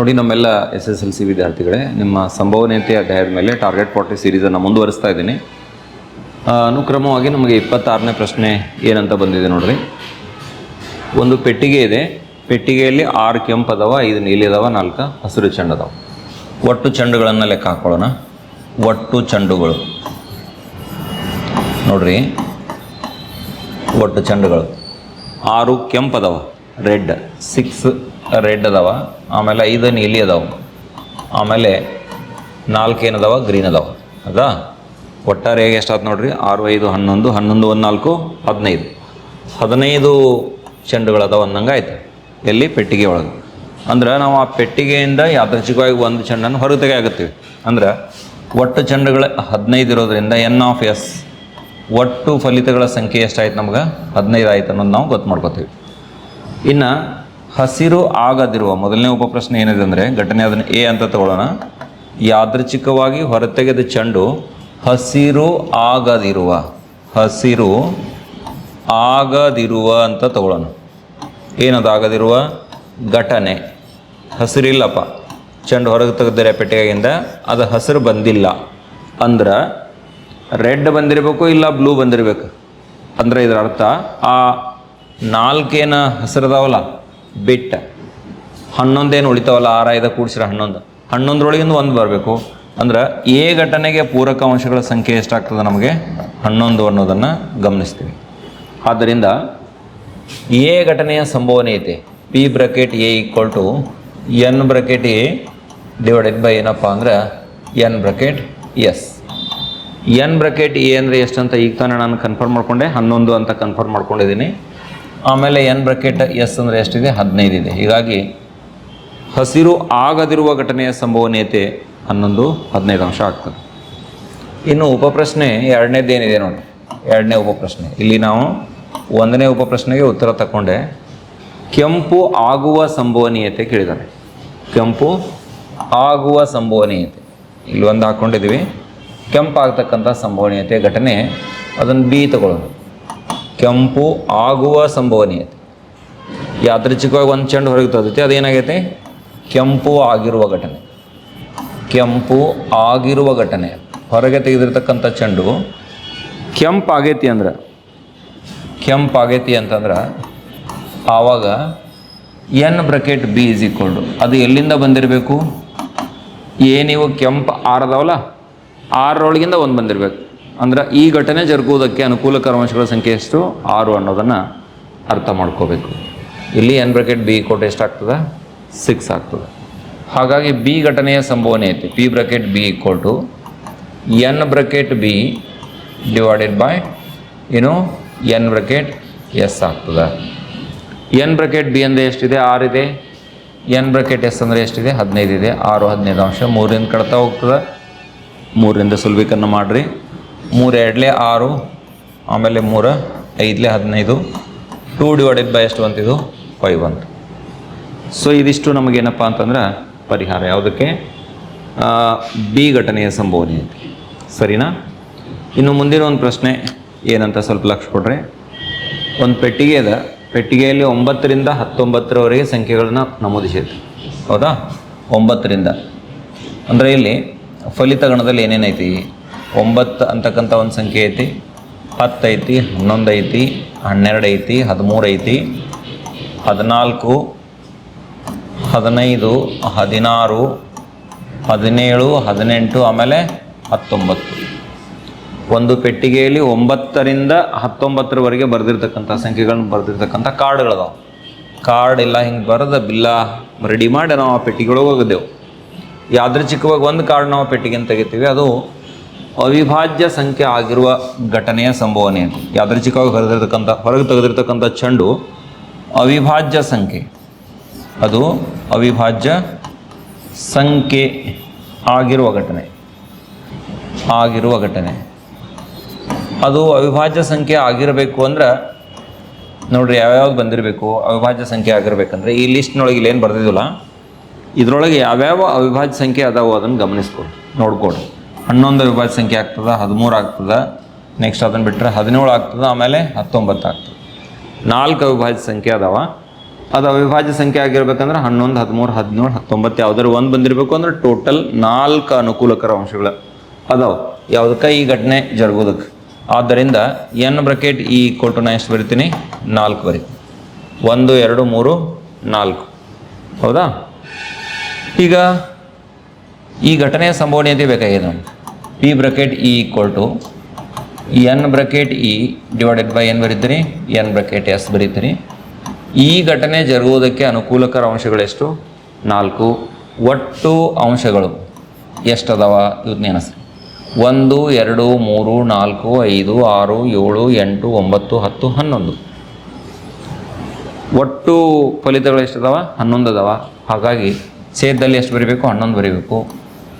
ನೋಡಿ ನಮ್ಮೆಲ್ಲ S S L C ವಿದ್ಯಾರ್ಥಿಗಳೇ, ನಿಮ್ಮ ಸಂಭವನೀಯತೆ ಅಧ್ಯಾಯದ ಮೇಲೆ ಟಾರ್ಗೆಟ್ ಫಾರ್ಟಿ ಸೀರೀಸನ್ನು ಮುಂದುವರಿಸ್ತಾ ಇದ್ದೀನಿ. ಅನುಕ್ರಮವಾಗಿ ನಮಗೆ ಇಪ್ಪತ್ತಾರನೇ ಪ್ರಶ್ನೆ ಏನಂತ ಬಂದಿದೆ ನೋಡ್ರಿ. ಒಂದು ಪೆಟ್ಟಿಗೆ ಇದೆ. ಪೆಟ್ಟಿಗೆಯಲ್ಲಿ ಆರು ಕೆಂಪು ಅದಾವ, ಐದು ನೀಲಿ ಅದಾವ, ನಾಲ್ಕು ಹಸಿರು ಚೆಂಡು ಅದಾವ. ಒಟ್ಟು ಚೆಂಡುಗಳನ್ನು ಲೆಕ್ಕ ಹಾಕೊಳ್ಳೋಣ. ಒಟ್ಟು ಚೆಂಡುಗಳು. ನೋಡ್ರಿ. ಒಟ್ಟು ಚೆಂಡುಗಳು. ಆರು ಕೆಂಪು ಅದಾವ. ರೆಡ್ ಸಿಕ್ಸ್ ರೆಡ್ ಅದಾವ, ಆಮೇಲೆ ಐದು ನೀಲಿ ಅದಾವ. ಆಮೇಲೆ ನಾಲ್ಕು ಏನದಾವ ಗ್ರೀನ್ ಅದಾವ. ಹೌದಾ ಒಟ್ಟಾರೆಯಾಗಿ ಎಷ್ಟಾಯ್ತು ನೋಡ್ರಿ? ಆರು, ಐದು, ಹನ್ನೊಂದು ಹನ್ನೊಂದು, ಒಂದು, ನಾಲ್ಕು, ಹದಿನೈದು. ಹದಿನೈದು ಚೆಂಡುಗಳು ಅದಾವ ಅಂದಂಗೆ ಆಯ್ತು. ಎಲ್ಲಿ? ಪೆಟ್ಟಿಗೆ ಒಳಗೆ. ಅಂದ್ರೆ ನಾವು ಆ ಪೆಟ್ಟಿಗೆಯಿಂದ ಯಾದೃಚ್ಛಿಕವಾಗಿ ಒಂದು ಚೆಂಡನ್ನು ಹೊರಗೆ ತೆಗೆಯಾಗುತ್ತೀವಿ ಅಂದ್ರೆ ಒಟ್ಟು ಚೆಂಡುಗಳ ಹದಿನೈದು ಇರೋದರಿಂದ ಎನ್ ಆಫ್ ಎಸ್ ಒಟ್ಟು ಫಲಿತಗಳ ಸಂಖ್ಯೆ ಎಷ್ಟಾಯ್ತು ನಮ್ಗೆ? ಹದಿನೈದು ಆಯ್ತು ಅನ್ನೋದು ನಾವು ಗೊತ್ತು ಮಾಡ್ಕೋತೀವಿ. ಇನ್ನು ಹಸಿರು ಆಗದಿರುವ ಮೊದಲನೇ ಉಪಪ್ರಶ್ನೆ ಏನಿದೆ ಅಂದರೆ ಘಟನೆ ಅದನ್ನು ಎ ಅಂತ ತಗೊಳ್ಳೋಣ. ಯಾದೃಚ್ಛಿಕವಾಗಿ ಹೊರತೆಗೆದ ಚೆಂಡು ಹಸಿರು ಆಗದಿರುವ ಹಸಿರು ಆಗದಿರುವ ಅಂತ ತಗೊಳ್ಳೋಣ. ಏನದು ಆಗದಿರುವ? ಘಟನೆ. ಹಸಿರಿಲ್ಲಪ್ಪ. ಚೆಂಡು ಹೊರಗೆ ತೆಗೆದರೆ ಪೆಟ್ಟಿಗೆಯಿಂದ ಅದು ಹಸಿರು ಬಂದಿಲ್ಲ. ಅಂದ್ರೆ ರೆಡ್ ಬಂದಿರಬೇಕು ಇಲ್ಲ ಬ್ಲೂ ಬಂದಿರಬೇಕು? ಅಂದರೆ ಇದರ ಅರ್ಥ ಆ ನಾಲ್ಕೇನ ಹಸಿರದಾವಲ್ಲ? ಬಿಟ್ಟ. ಹನ್ನೊಂದೇನು ಉಳಿತಾವಲ್ಲ? ಆರ ಐದ ಕೂಡಿಸಿರ ಹನ್ನೊಂದು. ಹನ್ನೊಂದರೊಳಗಿಂದ ಒಂದು ಬರಬೇಕು. ಅಂದ್ರೆ ಎ ಘಟನೆಗೆ ಪೂರಕ ಅಂಶಗಳ ಸಂಖ್ಯೆ ಎಷ್ಟಾಗ್ತದೆ ನಮಗೆ? ಹನ್ನೊಂದು ಅನ್ನೋದನ್ನು ಗಮನಿಸ್ತೀವಿ. ಆದ್ದರಿಂದ ಎ ಘಟನೆಯ ಸಂಭವನೀಯತೆ, P bracket A equal to N bracket A divided by ಏನಪ್ಪ ಅಂದ್ರೆ N bracket S. N bracket A ಅಂದರೆ ಎಷ್ಟು ಅಂತ ಈಗ ತಾನೇ ನಾನು ಕನ್ಫರ್ಮ್ ಮಾಡಿಕೊಂಡೆ? ಹನ್ನೊಂದು ಅಂತ ಕನ್ಫರ್ಮ್ ಮಾಡ್ಕೊಂಡಿದ್ದೀನಿ. ಆಮೇಲೆ ಎನ್ ಬ್ರಕೆಟ್ ಎಸ್ ಅಂದರೆ ಎಷ್ಟಿದೆ? ಹದಿನೈದು ಇದೆ. ಹೀಗಾಗಿ ಹಸಿರು ಆಗದಿರುವ ಘಟನೆಯ ಸಂಭವನೀಯತೆ ಹನ್ನೊಂದು, ಹದಿನೈದು ಅಂಶ ಆಗ್ತದೆ. ಇನ್ನು ಉಪಪ್ರಶ್ನೆ ಎರಡನೇದೇನಿದೆ ನೋಡಿ? ಎರಡನೇ ಉಪಪ್ರಶ್ನೆ. ಇಲ್ಲಿ ನಾವು ಒಂದನೇ ಉಪಪ್ರಶ್ನೆಗೆ ಉತ್ತರ ತಗೊಂಡೆ ಕೆಂಪು ಆಗುವ ಸಂಭವನೀಯತೆ ಕೇಳಿದ್ದಾರೆ ಕೆಂಪು ಆಗುವ ಸಂಭವನೀಯತೆ. ಇಲ್ಲಿ ಒಂದು ಹಾಕ್ಕೊಂಡಿದ್ದೀವಿ ಕೆಂಪು ಆಗ್ತಕ್ಕಂಥ ಸಂಭವನೀಯತೆ ಘಟನೆ. ಅದನ್ನು ಬೀ ತಗೊಳ್ಳೋಣ. ಕೆಂಪು ಆಗುವ ಸಂಭವನೀಯತೆ. ಯಾದೃಚ್ಛಿಕವಾಗಿ ಒಂದು ಚೆಂಡು ಹೊರಗೆ ತದೈತಿ ಅದೇನಾಗೈತೆ? ಕೆಂಪು ಆಗಿರುವ ಘಟನೆ. ಕೆಂಪು ಆಗಿರುವ ಘಟನೆ. ಹೊರಗೆ ತೆಗೆದಿರ್ತಕ್ಕಂಥ ಚೆಂಡು ಕೆಂಪು ಆಗೈತಿ ಅಂದ್ರೆ. ಕೆಂಪು ಆಗೈತಿ ಅಂತಂದ್ರೆ ಆವಾಗ ಎನ್ ಬ್ರಕೆಟ್ ಬಿ ಇಸ್ ಇಕ್ಕೊಂಡು ಅದು ಎಲ್ಲಿಂದ ಬಂದಿರಬೇಕು? ಏನಿವು ಕೆಂಪು ಆರದವಲ್ಲ? ಆರರೊಳಗಿಂದ ಒಂದು ಬಂದಿರಬೇಕು. ಅಂದ್ರೆ ಈ ಘಟನೆ ಜರುಗುವುದಕ್ಕೆ ಅನುಕೂಲಕರ ಅಂಶಗಳ ಸಂಖ್ಯೆ ಎಷ್ಟು? ಆರು ಅನ್ನೋದನ್ನು ಅರ್ಥ ಮಾಡ್ಕೋಬೇಕು. ಇಲ್ಲಿ ಎನ್ ಬ್ರಕೆಟ್ ಬಿ ಕೋಟ್ ಎಷ್ಟಾಗ್ತದೆ ಸಿಕ್ಸ್ ಆಗ್ತದೆ. ಹಾಗಾಗಿ ಬಿ ಘಟನೆಯ ಸಂಭವನೀಯತೆ P bracket B to n bracket B divided by ಏನು ಎನ್ ಬ್ರಕೆಟ್ ಎಸ್ ಆಗ್ತದೆ. ಎನ್ ಬ್ರಕೆಟ್ ಬಿ ಅಂದರೆ ಎಷ್ಟಿದೆ? ಇದೆ. ಎನ್ ಬ್ರಕೆಟ್ ಎಸ್ ಅಂದರೆ ಎಷ್ಟಿದೆ? ಹದಿನೈದು ಇದೆ. ಆರು ಹದಿನೈದು ಅಂಶ ಮೂರಿಂದ ಕಡ್ತಾ ಹೋಗ್ತದೆ. ಮೂರರಿಂದ ಸುಲಭೀಕರಣ ಮಾಡಿರಿ. ಮೂರು ಎರಡಲೇ ಆರು, ಆಮೇಲೆ ಮೂರ ಐದಲೇ ಹದಿನೈದು. ಟೂ ಡಿವೈಡೆಡ್ ಬೈ ಎಷ್ಟು ಬಂತಿದು ಫೈವ್ ಅಂತ. ಸೊ ಇದಿಷ್ಟು ನಮಗೇನಪ್ಪ ಅಂತಂದ್ರೆ ಪರಿಹಾರ. ಯಾವುದಕ್ಕೆ? ಬಿ ಘಟನೆಯ ಸಂಭವನೀಯತೆ ಸರಿನಾ? ಇನ್ನು ಮುಂದಿನ ಒಂದು ಪ್ರಶ್ನೆ ಏನಂತ ಸ್ವಲ್ಪ ಲಕ್ಷ ಕೊಡ್ರಿ. ಒಂದು ಪೆಟ್ಟಿಗೆ ಅದ ಪೆಟ್ಟಿಗೆಯಲ್ಲಿ ಒಂಬತ್ತರಿಂದ ಹತ್ತೊಂಬತ್ತರವರೆಗೆ ಸಂಖ್ಯೆಗಳನ್ನ ನಮೂದಿಸಿದೆ. ಹೌದಾ? ಒಂಬತ್ತರಿಂದ. ಅಂದರೆ ಇಲ್ಲಿ ಫಲಿತಗಣದಲ್ಲಿ ಏನೇನೈತಿ? ಒಂಬತ್ತು ಅಂತಕ್ಕಂಥ ಒಂದು ಸಂಖ್ಯೆ ಐತಿ. ಹತ್ತು ಐತಿ, ಹನ್ನೊಂದು ಐತಿ, ಹನ್ನೆರಡು ಐತಿ, ಹದಿಮೂರು ಐತಿ, ಹದಿನಾಲ್ಕು, ಹದಿನೈದು, ಹದಿನಾರು, ಹದಿನೇಳು, ಹದಿನೆಂಟು, ಆಮೇಲೆ ಹತ್ತೊಂಬತ್ತು. ಒಂದು ಪೆಟ್ಟಿಗೆಯಲ್ಲಿ ಒಂಬತ್ತರಿಂದ ಹತ್ತೊಂಬತ್ತರವರೆಗೆ ಬರೆದಿರ್ತಕ್ಕಂಥ ಸಂಖ್ಯೆಗಳನ್ನ ಬರೆದಿರ್ತಕ್ಕಂಥ ಕಾರ್ಡ್ಗಳದಾವೆ. ಕಾರ್ಡ್ ಇಲ್ಲ ಹಿಂಗೆ ಬರೆದ ಬಿಲ್ಲ ರೆಡಿ ಮಾಡಿ ನಾವು ಆ ಪೆಟ್ಟಿಗೆ ಒಳಗೆ ಹೋಗಿದ್ದೆವು ಯಾದೃಚ್ಛಿಕವಾಗಿ ಒಂದು ಕಾರ್ಡ್ ನಾವು ಪೆಟ್ಟಿಗೆನ ತೆಗಿತೀವಿ, ಅದು ಅವಿಭಾಜ್ಯ ಸಂಖ್ಯೆ ಆಗಿರುವ ಘಟನೆಯ ಸಂಭವನೆ ಅಂತ. ಯಾದೃಚ್ಛಿಕವಾಗಿ ಹೊರದಿರ್ತಕ್ಕಂಥ ಹೊರಗೆ ತೆಗೆದಿರ್ತಕ್ಕಂಥ ಚೆಂಡು ಅವಿಭಾಜ್ಯ ಸಂಖ್ಯೆ. ಅದು ಅವಿಭಾಜ್ಯ ಸಂಖ್ಯೆ ಆಗಿರುವ ಘಟನೆ. ಆಗಿರುವ ಘಟನೆ. ಅದು ಅವಿಭಾಜ್ಯ ಸಂಖ್ಯೆ ಆಗಿರಬೇಕು ಅಂದ್ರೆ, ನೋಡ್ರಿ ಯಾವ್ಯಾವ್ದು ಬಂದಿರಬೇಕು, ಅವಿಭಾಜ್ಯ ಸಂಖ್ಯೆ ಆಗಿರ್ಬೇಕಂದ್ರೆ, ಈ ಲಿಸ್ಟ್ನೊಳಗೆ ಇಲ್ಲೇನು ಬರ್ದಿದ್ದಿಲ್ಲ ಇದರೊಳಗೆ ಯಾವ್ಯಾವ ಅವಿಭಾಜ್ಯ ಸಂಖ್ಯೆ ಅದಾವೋ ಅದನ್ನು ಗಮನಿಸ್ಕೊಡಿ, ನೋಡ್ಕೊಡಿ. ಹನ್ನೊಂದು ಅವಿಭಾಜ್ಯ ಸಂಖ್ಯೆ ಆಗ್ತದೆ, ಹದಿಮೂರು ಆಗ್ತದೆ. ನೆಕ್ಸ್ಟ್ ಅದನ್ನು ಬಿಟ್ಟರೆ ಹದಿನೇಳು ಆಗ್ತದೆ, ಆಮೇಲೆ ಹತ್ತೊಂಬತ್ತು ಆಗ್ತದೆ. ನಾಲ್ಕು ಅವಿಭಾಜ್ಯ ಸಂಖ್ಯೆ ಅದಾವ. ಅದು ಅವಿಭಾಜ್ಯ ಸಂಖ್ಯೆ ಆಗಿರ್ಬೇಕಂದ್ರೆ ಹನ್ನೊಂದು, ಹದಿಮೂರು, ಹದಿನೇಳು, ಹತ್ತೊಂಬತ್ತು ಯಾವ್ದಾದ್ರು ಒಂದು ಬಂದಿರಬೇಕು ಅಂದ್ರೆ ಟೋಟಲ್ ನಾಲ್ಕು ಅನುಕೂಲಕರ ಅಂಶಗಳು ಅದಾವ. ಯಾವುದಕ್ಕೆ? ಈ ಘಟನೆ ಜರುಗೋದಕ್ಕೆ. ಆದ್ದರಿಂದ ಎನ್ ಬ್ರಕೆಟ್ ಈ ಕೊಟ್ಟು ನಾ ಎಷ್ಟು ಬರಿತೀನಿ. ನಾಲ್ಕು ಬರಿ. ಒಂದು, ಎರಡು, ಮೂರು, ನಾಲ್ಕು. ಹೌದಾ? ಈಗ ಈ ಘಟನೆ ಸಂಭವನೀಯತೆ ಬೇಕಾಗಿದೆ ನಮ್ಗೆ. P bracket E equal to n bracket E divided by n ಬರೀತೀರಿ? N bracket S ಬರೀತೀರಿ? ಈ ಘಟನೆ ಜರುಗುವುದಕ್ಕೆ ಅನುಕೂಲಕರ ಅಂಶಗಳೆಷ್ಟು? ನಾಲ್ಕು. ಒಟ್ಟು ಅಂಶಗಳು ಎಷ್ಟು ಅದಾವ ಇವತ್ತು ನೆನಸ್ರಿ ಒಂದು, ಎರಡು, ಮೂರು, ನಾಲ್ಕು, ಐದು, ಆರು, ಏಳು, ಎಂಟು, ಒಂಬತ್ತು, ಹತ್ತು, ಹನ್ನೊಂದು. ಒಟ್ಟು ಫಲಿತಗಳು ಎಷ್ಟು ಅದಾವ ಹನ್ನೊಂದು ಅದಾವ ಹಾಗಾಗಿ ಛೇದದಲ್ಲಿ ಎಷ್ಟು ಬರೀಬೇಕು? ಹನ್ನೊಂದು ಬರೀಬೇಕು.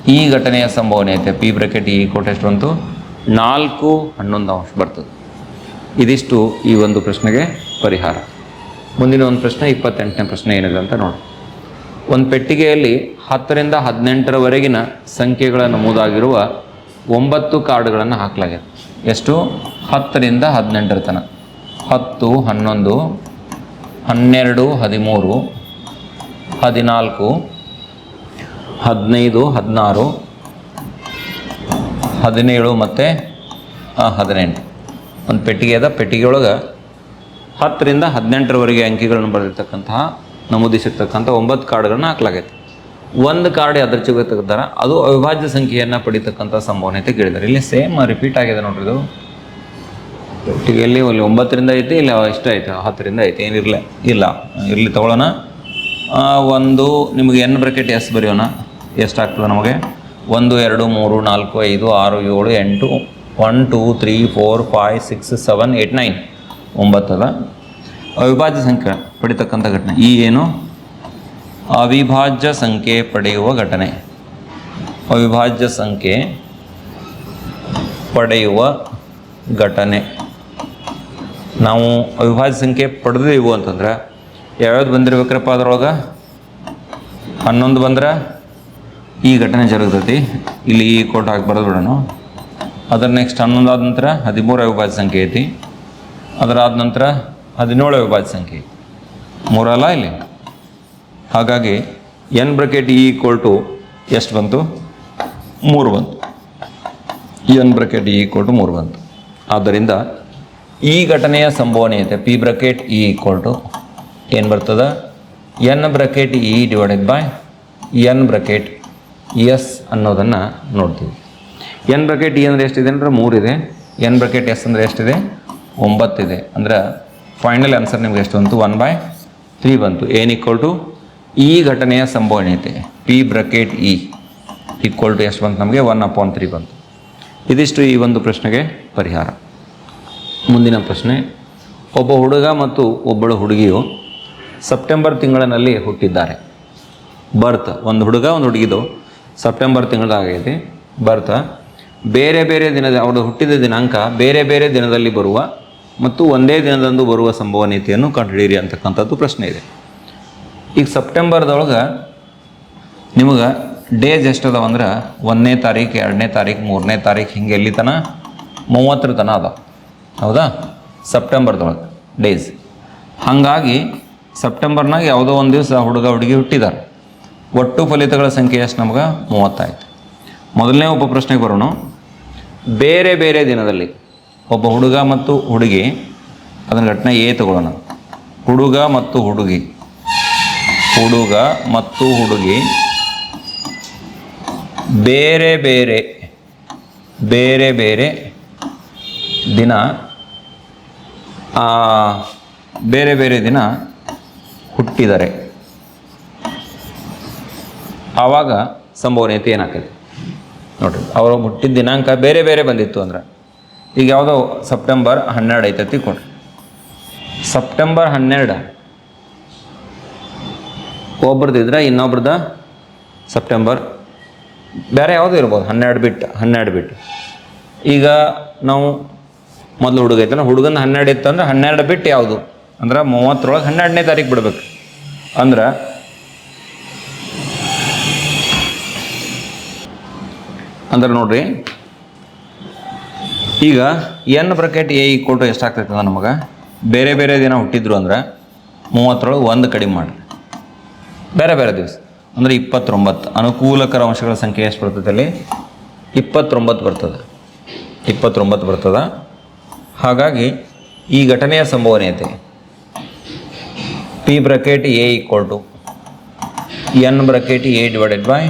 ಈ ಘಟನೆಯ ಸಂಭವನೀಯತೆ ಪಿ ಬ್ರಕೆಟ್ ಈ ಕೋಟೆಸ್ಟ್ ಬಂತು. ನಾಲ್ಕು ಹನ್ನೊಂದು ಅಂಶ ಬರ್ತದೆ. ಇದಿಷ್ಟು ಈ ಒಂದು ಪ್ರಶ್ನೆಗೆ ಪರಿಹಾರ. ಮುಂದಿನ ಒಂದು ಪ್ರಶ್ನೆ, ಇಪ್ಪತ್ತೆಂಟನೇ ಪ್ರಶ್ನೆ ಏನಿದೆ ಅಂತ ನೋಡಿ ಒಂದು ಪೆಟ್ಟಿಗೆಯಲ್ಲಿ ಹತ್ತರಿಂದ ಹದಿನೆಂಟರವರೆಗಿನ ಸಂಖ್ಯೆಗಳ ನಮೂದಾಗಿರುವ ಒಂಬತ್ತು ಕಾರ್ಡ್ಗಳನ್ನು ಹಾಕಲಾಗಿದೆ. ಎಷ್ಟು? ಹತ್ತರಿಂದ ಹದಿನೆಂಟರ ತನಕ. ಹತ್ತು, ಹನ್ನೊಂದು, ಹನ್ನೆರಡು, ಹದಿಮೂರು, ಹದಿನಾಲ್ಕು ಹದಿನೈದು, ಹದಿನಾರು, ಹದಿನೇಳು ಮತ್ತು ಹದಿನೆಂಟು. ಒಂದು ಪೆಟ್ಟಿಗೆ ಅದ ಪೆಟ್ಟಿಗೆ ಒಳಗೆ ಹತ್ತರಿಂದ ಹದಿನೆಂಟರವರೆಗೆ ಅಂಕಿಗಳನ್ನು ಬರೆದಿರ್ತಕ್ಕಂತಹ, ನಮೂದಿಸಿರ್ತಕ್ಕಂಥ ಒಂಬತ್ತು ಕಾರ್ಡ್ಗಳನ್ನ ಹಾಕಲಾಗೈತೆ. ಒಂದು ಕಾರ್ಡ್ ಯಾದೃಚ್ಛಿಕ ತೆಗೆದಾರ ಅದು ಅವಿಭಾಜ್ಯ ಸಂಖ್ಯೆಯನ್ನು ಪಡಿತಕ್ಕಂಥ ಸಂಭವನೀಯತೆ ಕೇಳಿದ್ದಾರೆ. ಇಲ್ಲಿ ಸೇಮ್ ರಿಪೀಟ್ ಆಗಿದೆ ನೋಡ್ರಿ ಇದು. ಪೆಟ್ಟಿಗೆಯಲ್ಲಿ ಅಲ್ಲಿ ಒಂಬತ್ತರಿಂದ ಐತಿ, ಇಲ್ಲ ಎಷ್ಟು ಐತೆ, ಹತ್ತರಿಂದ ಐತೆ, ಏನಿರಲಿ, ಇಲ್ಲ. ಇರಲಿ ತಗೊಳ್ಳೋಣ ಒಂದು, ನಿಮಗೆ ಎನ್ ಬ್ರಕೆಟ್ ಎಸ್ ಬರೆಯೋಣ. ಎಷ್ಟಾಗ್ತದೆ ನಮಗೆ? ಒಂದು, ಎರಡು, ಮೂರು, ನಾಲ್ಕು, ಐದು, ಆರು, ಏಳು, ಎಂಟು, one, two, three, four five six, seven eight nine. ಒಂಬತ್ತದ ಅವಿಭಾಜ್ಯ ಸಂಖ್ಯೆ ಪಡಿತಕ್ಕಂಥ ಘಟನೆ. ಈ ಏನು? ಅವಿಭಾಜ್ಯ ಸಂಖ್ಯೆ ಪಡೆಯುವ ಘಟನೆ. ಅವಿಭಾಜ್ಯ ಸಂಖ್ಯೆ ಪಡೆಯುವ ಘಟನೆ. ನಾವು ಅವಿಭಾಜ್ಯ ಸಂಖ್ಯೆ ಪಡೆದಿವು ಅಂತಂದ್ರೆ, ಯಾವ್ಯಾವ್ದು ಬಂದಿರ್ಬೇಕ್ರಪ್ಪ ಅದ್ರೊಳಗೆ? ಹನ್ನೊಂದು ಬಂದ್ರೆ? ಈ ಘಟನೆ ಜರುಗ್ತೈತಿ. ಇಲ್ಲಿ ಈ ಕೋಟ್ ಹಾಕಿ ಬರೋದು ಬಿಡೋಣ. ಅದರ ನೆಕ್ಸ್ಟ್ ಹನ್ನೊಂದು ಆದ ನಂತರ ಹದಿಮೂರು ಅವಿಭಾಜ್ಯ ಸಂಖ್ಯೆ ಐತಿ. ಅದರಾದ ನಂತರ ಹದಿನೇಳು ಅವಿಭಾಜ್ಯ ಸಂಖ್ಯೆ ಐತಿ. ಮೂರಲ್ಲ ಇಲ್ಲಿ? ಹಾಗಾಗಿ n bracket E equal to ಎಷ್ಟು ಬಂತು? ಮೂರು ಬಂತು. N bracket E equal to ಮೂರು ಬಂತು. ಆದ್ದರಿಂದ ಈ ಘಟನೆಯ ಸಂಭವನೀಯತೆ P bracket E equal to ಏನು ಬರ್ತದೆ? N bracket E divided by n bracket S ಅನ್ನೋದನ್ನು ನೋಡ್ತೀವಿ. ಎನ್ ಬ್ರಕೆಟ್ ಇ ಅಂದರೆ ಎಷ್ಟಿದೆ ಅಂದರೆ ಮೂರಿದೆ ಎನ್ ಬ್ರಕೆಟ್ ಎಸ್ ಅಂದರೆ ಎಷ್ಟಿದೆ? ಒಂಬತ್ತಿದೆ ಅಂದ್ರೆ ಫೈನಲ್ ಆನ್ಸರ್ ನಿಮ್ಗೆ ಎಷ್ಟು ಬಂತು? ಒನ್ ಬೈ ತ್ರೀ ಬಂತು. ಏನ್ ಈಕ್ವಲ್ ಟು ಈ ಘಟನೆಯ ಸಂಭವನೀಯತೆ. P bracket E equal to ಎಷ್ಟು ಬಂತು ನಮಗೆ? ಒನ್ ಅಪಾನ್ ತ್ರೀ ಬಂತು. ಇದಿಷ್ಟು ಈ ಒಂದು ಪ್ರಶ್ನೆಗೆ ಪರಿಹಾರ. ಮುಂದಿನ ಪ್ರಶ್ನೆ, ಒಬ್ಬ ಹುಡುಗ ಮತ್ತು ಒಬ್ಬಳು ಹುಡುಗಿಯು ಸೆಪ್ಟೆಂಬರ್ ತಿಂಗಳಿನಲ್ಲಿ ಹುಟ್ಟಿದ್ದಾರೆ. ಬರ್ತ್, ಒಂದು ಹುಡುಗ, ಒಂದು ಹುಡುಗಿದು. ಸೆಪ್ಟೆಂಬರ್ ತಿಂಗಳಾಗೈತಿ ಬರ್ತಾ. ಬೇರೆ ಬೇರೆ ದಿನದ ಅವರು ಹುಟ್ಟಿದ ದಿನಾಂಕ ಬೇರೆ ಬೇರೆ ದಿನದಲ್ಲಿ ಬರುವ ಮತ್ತು ಒಂದೇ ದಿನದಂದು ಬರುವ ಸಂಭವನೀಯತೆಯನ್ನು ಕಂಡುಹಿಡಿಯಿರಿ ಅಂತಕ್ಕಂಥದ್ದು ಪ್ರಶ್ನೆ ಇದೆ. ಈಗ ಸೆಪ್ಟೆಂಬರ್ದೊಳಗೆ ನಿಮಗೆ ಡೇಸ್ ಎಷ್ಟು ಅದಾವ ಅಂದ್ರೆ ಒಂದನೇ ತಾರೀಕು ಎರಡನೇ ತಾರೀಕು ಮೂರನೇ ತಾರೀಕು ಹಿಂಗೆ ಎಲ್ಲಿ ತನ, ಮೂವತ್ತರ ತನ ಅದ ಹೌದಾ? ಸೆಪ್ಟೆಂಬರ್ದೊಳಗೆ, ಡೇಸ್. ಹಾಗಾಗಿ ಸೆಪ್ಟೆಂಬರ್ನಾಗ ಯಾವುದೋ ಒಂದು ದಿವಸ ಹುಡುಗ ಹುಡುಗಿ ಹುಟ್ಟಿದ್ದಾರೆ ಒಟ್ಟು ಫಲಿತಗಳ ಸಂಖ್ಯೆ ಎಷ್ಟು ನಮ್ಗೆ? ಮೂವತ್ತಾಯಿತು. ಮೊದಲನೇ ಒಬ್ಬ ಪ್ರಶ್ನೆಗೆ ಬರೋಣ. ಬೇರೆ ಬೇರೆ ದಿನದಲ್ಲಿ ಒಬ್ಬ ಹುಡುಗ ಮತ್ತು ಹುಡುಗಿ, ಅದನ್ನು ಘಟನೆ ಎ ತಗೊಳ್ಳೋಣ. ಹುಡುಗ ಮತ್ತು ಹುಡುಗಿ. ಹುಡುಗ ಮತ್ತು ಹುಡುಗಿ. ಬೇರೆ ಬೇರೆ ಬೇರೆ ಬೇರೆ ದಿನ ಬೇರೆ ಬೇರೆ ದಿನ ಹುಟ್ಟಿದರೆ. ಆವಾಗ ಸಂಭವನೀಯತೆ ಏನಾಗ್ತೈತಿ? ನೋಡಿರಿ, ಅವರು ಮುಟ್ಟಿದ ದಿನಾಂಕ ಬೇರೆ ಬೇರೆ ಬಂದಿತ್ತು ಅಂದ್ರೆ, ಈಗ ಯಾವುದೋ ಸೆಪ್ಟೆಂಬರ್ ಹನ್ನೆರಡು ಐತೆ ಕೊಡ್ರಿ ಸೆಪ್ಟೆಂಬರ್ ಹನ್ನೆರಡು ಒಬ್ರದಿದ್ರೆ ಇನ್ನೊಬ್ರದ ಸೆಪ್ಟೆಂಬರ್, ಬೇರೆ ಯಾವುದು ಇರ್ಬೋದು, ಹನ್ನೆರಡು ಬಿಟ್ಟು ಹನ್ನೆರಡು ಬಿಟ್ಟು ಈಗ ನಾವು ಮೊದಲು ಹುಡುಗ ಐತಲ್ಲ ಹುಡುಗನ ಹನ್ನೆರಡು ಇತ್ತು ಅಂದ್ರೆ ಹನ್ನೆರಡು ಬಿಟ್ಟು ಯಾವುದು? ಅಂದ್ರೆ ಮೂವತ್ತರೊಳಗೆ ಹನ್ನೆರಡನೇ ತಾರೀಕು ಬಿಡ್ಬೇಕು. ಅಂದ್ರೆ ಅಂದ್ರೆ ನೋಡ್ರಿ, ಈಗ n bracket A equal to ಎಷ್ಟಾಗ್ತೈತೆ ಅಂದ್ರೆ ನಮಗೆ? ಬೇರೆ ಬೇರೆ ದಿನ ಹುಟ್ಟಿದ್ರು ಅಂದ್ರೆ ಮೂವತ್ತರೊಳಗೆ ಒಂದು ಕಡಿಮೆ ಮಾಡಿರಿ. ಬೇರೆ ಬೇರೆ ದಿವಸ. ಅಂದರೆ ಇಪ್ಪತ್ತೊಂಬತ್ತು. ಅನುಕೂಲಕರ ಅಂಶಗಳ ಸಂಖ್ಯೆ ಎಷ್ಟು ಬರ್ತದೆ ಅಲ್ಲಿ? ಇಪ್ಪತ್ತೊಂಬತ್ತು ಬರ್ತದೆ. ಇಪ್ಪತ್ತೊಂಬತ್ತು ಬರ್ತದೆ. ಹಾಗಾಗಿ ಈ ಘಟನೆಯ ಸಂಭವನೀಯತೆ P bracket A equal to n bracket A divided by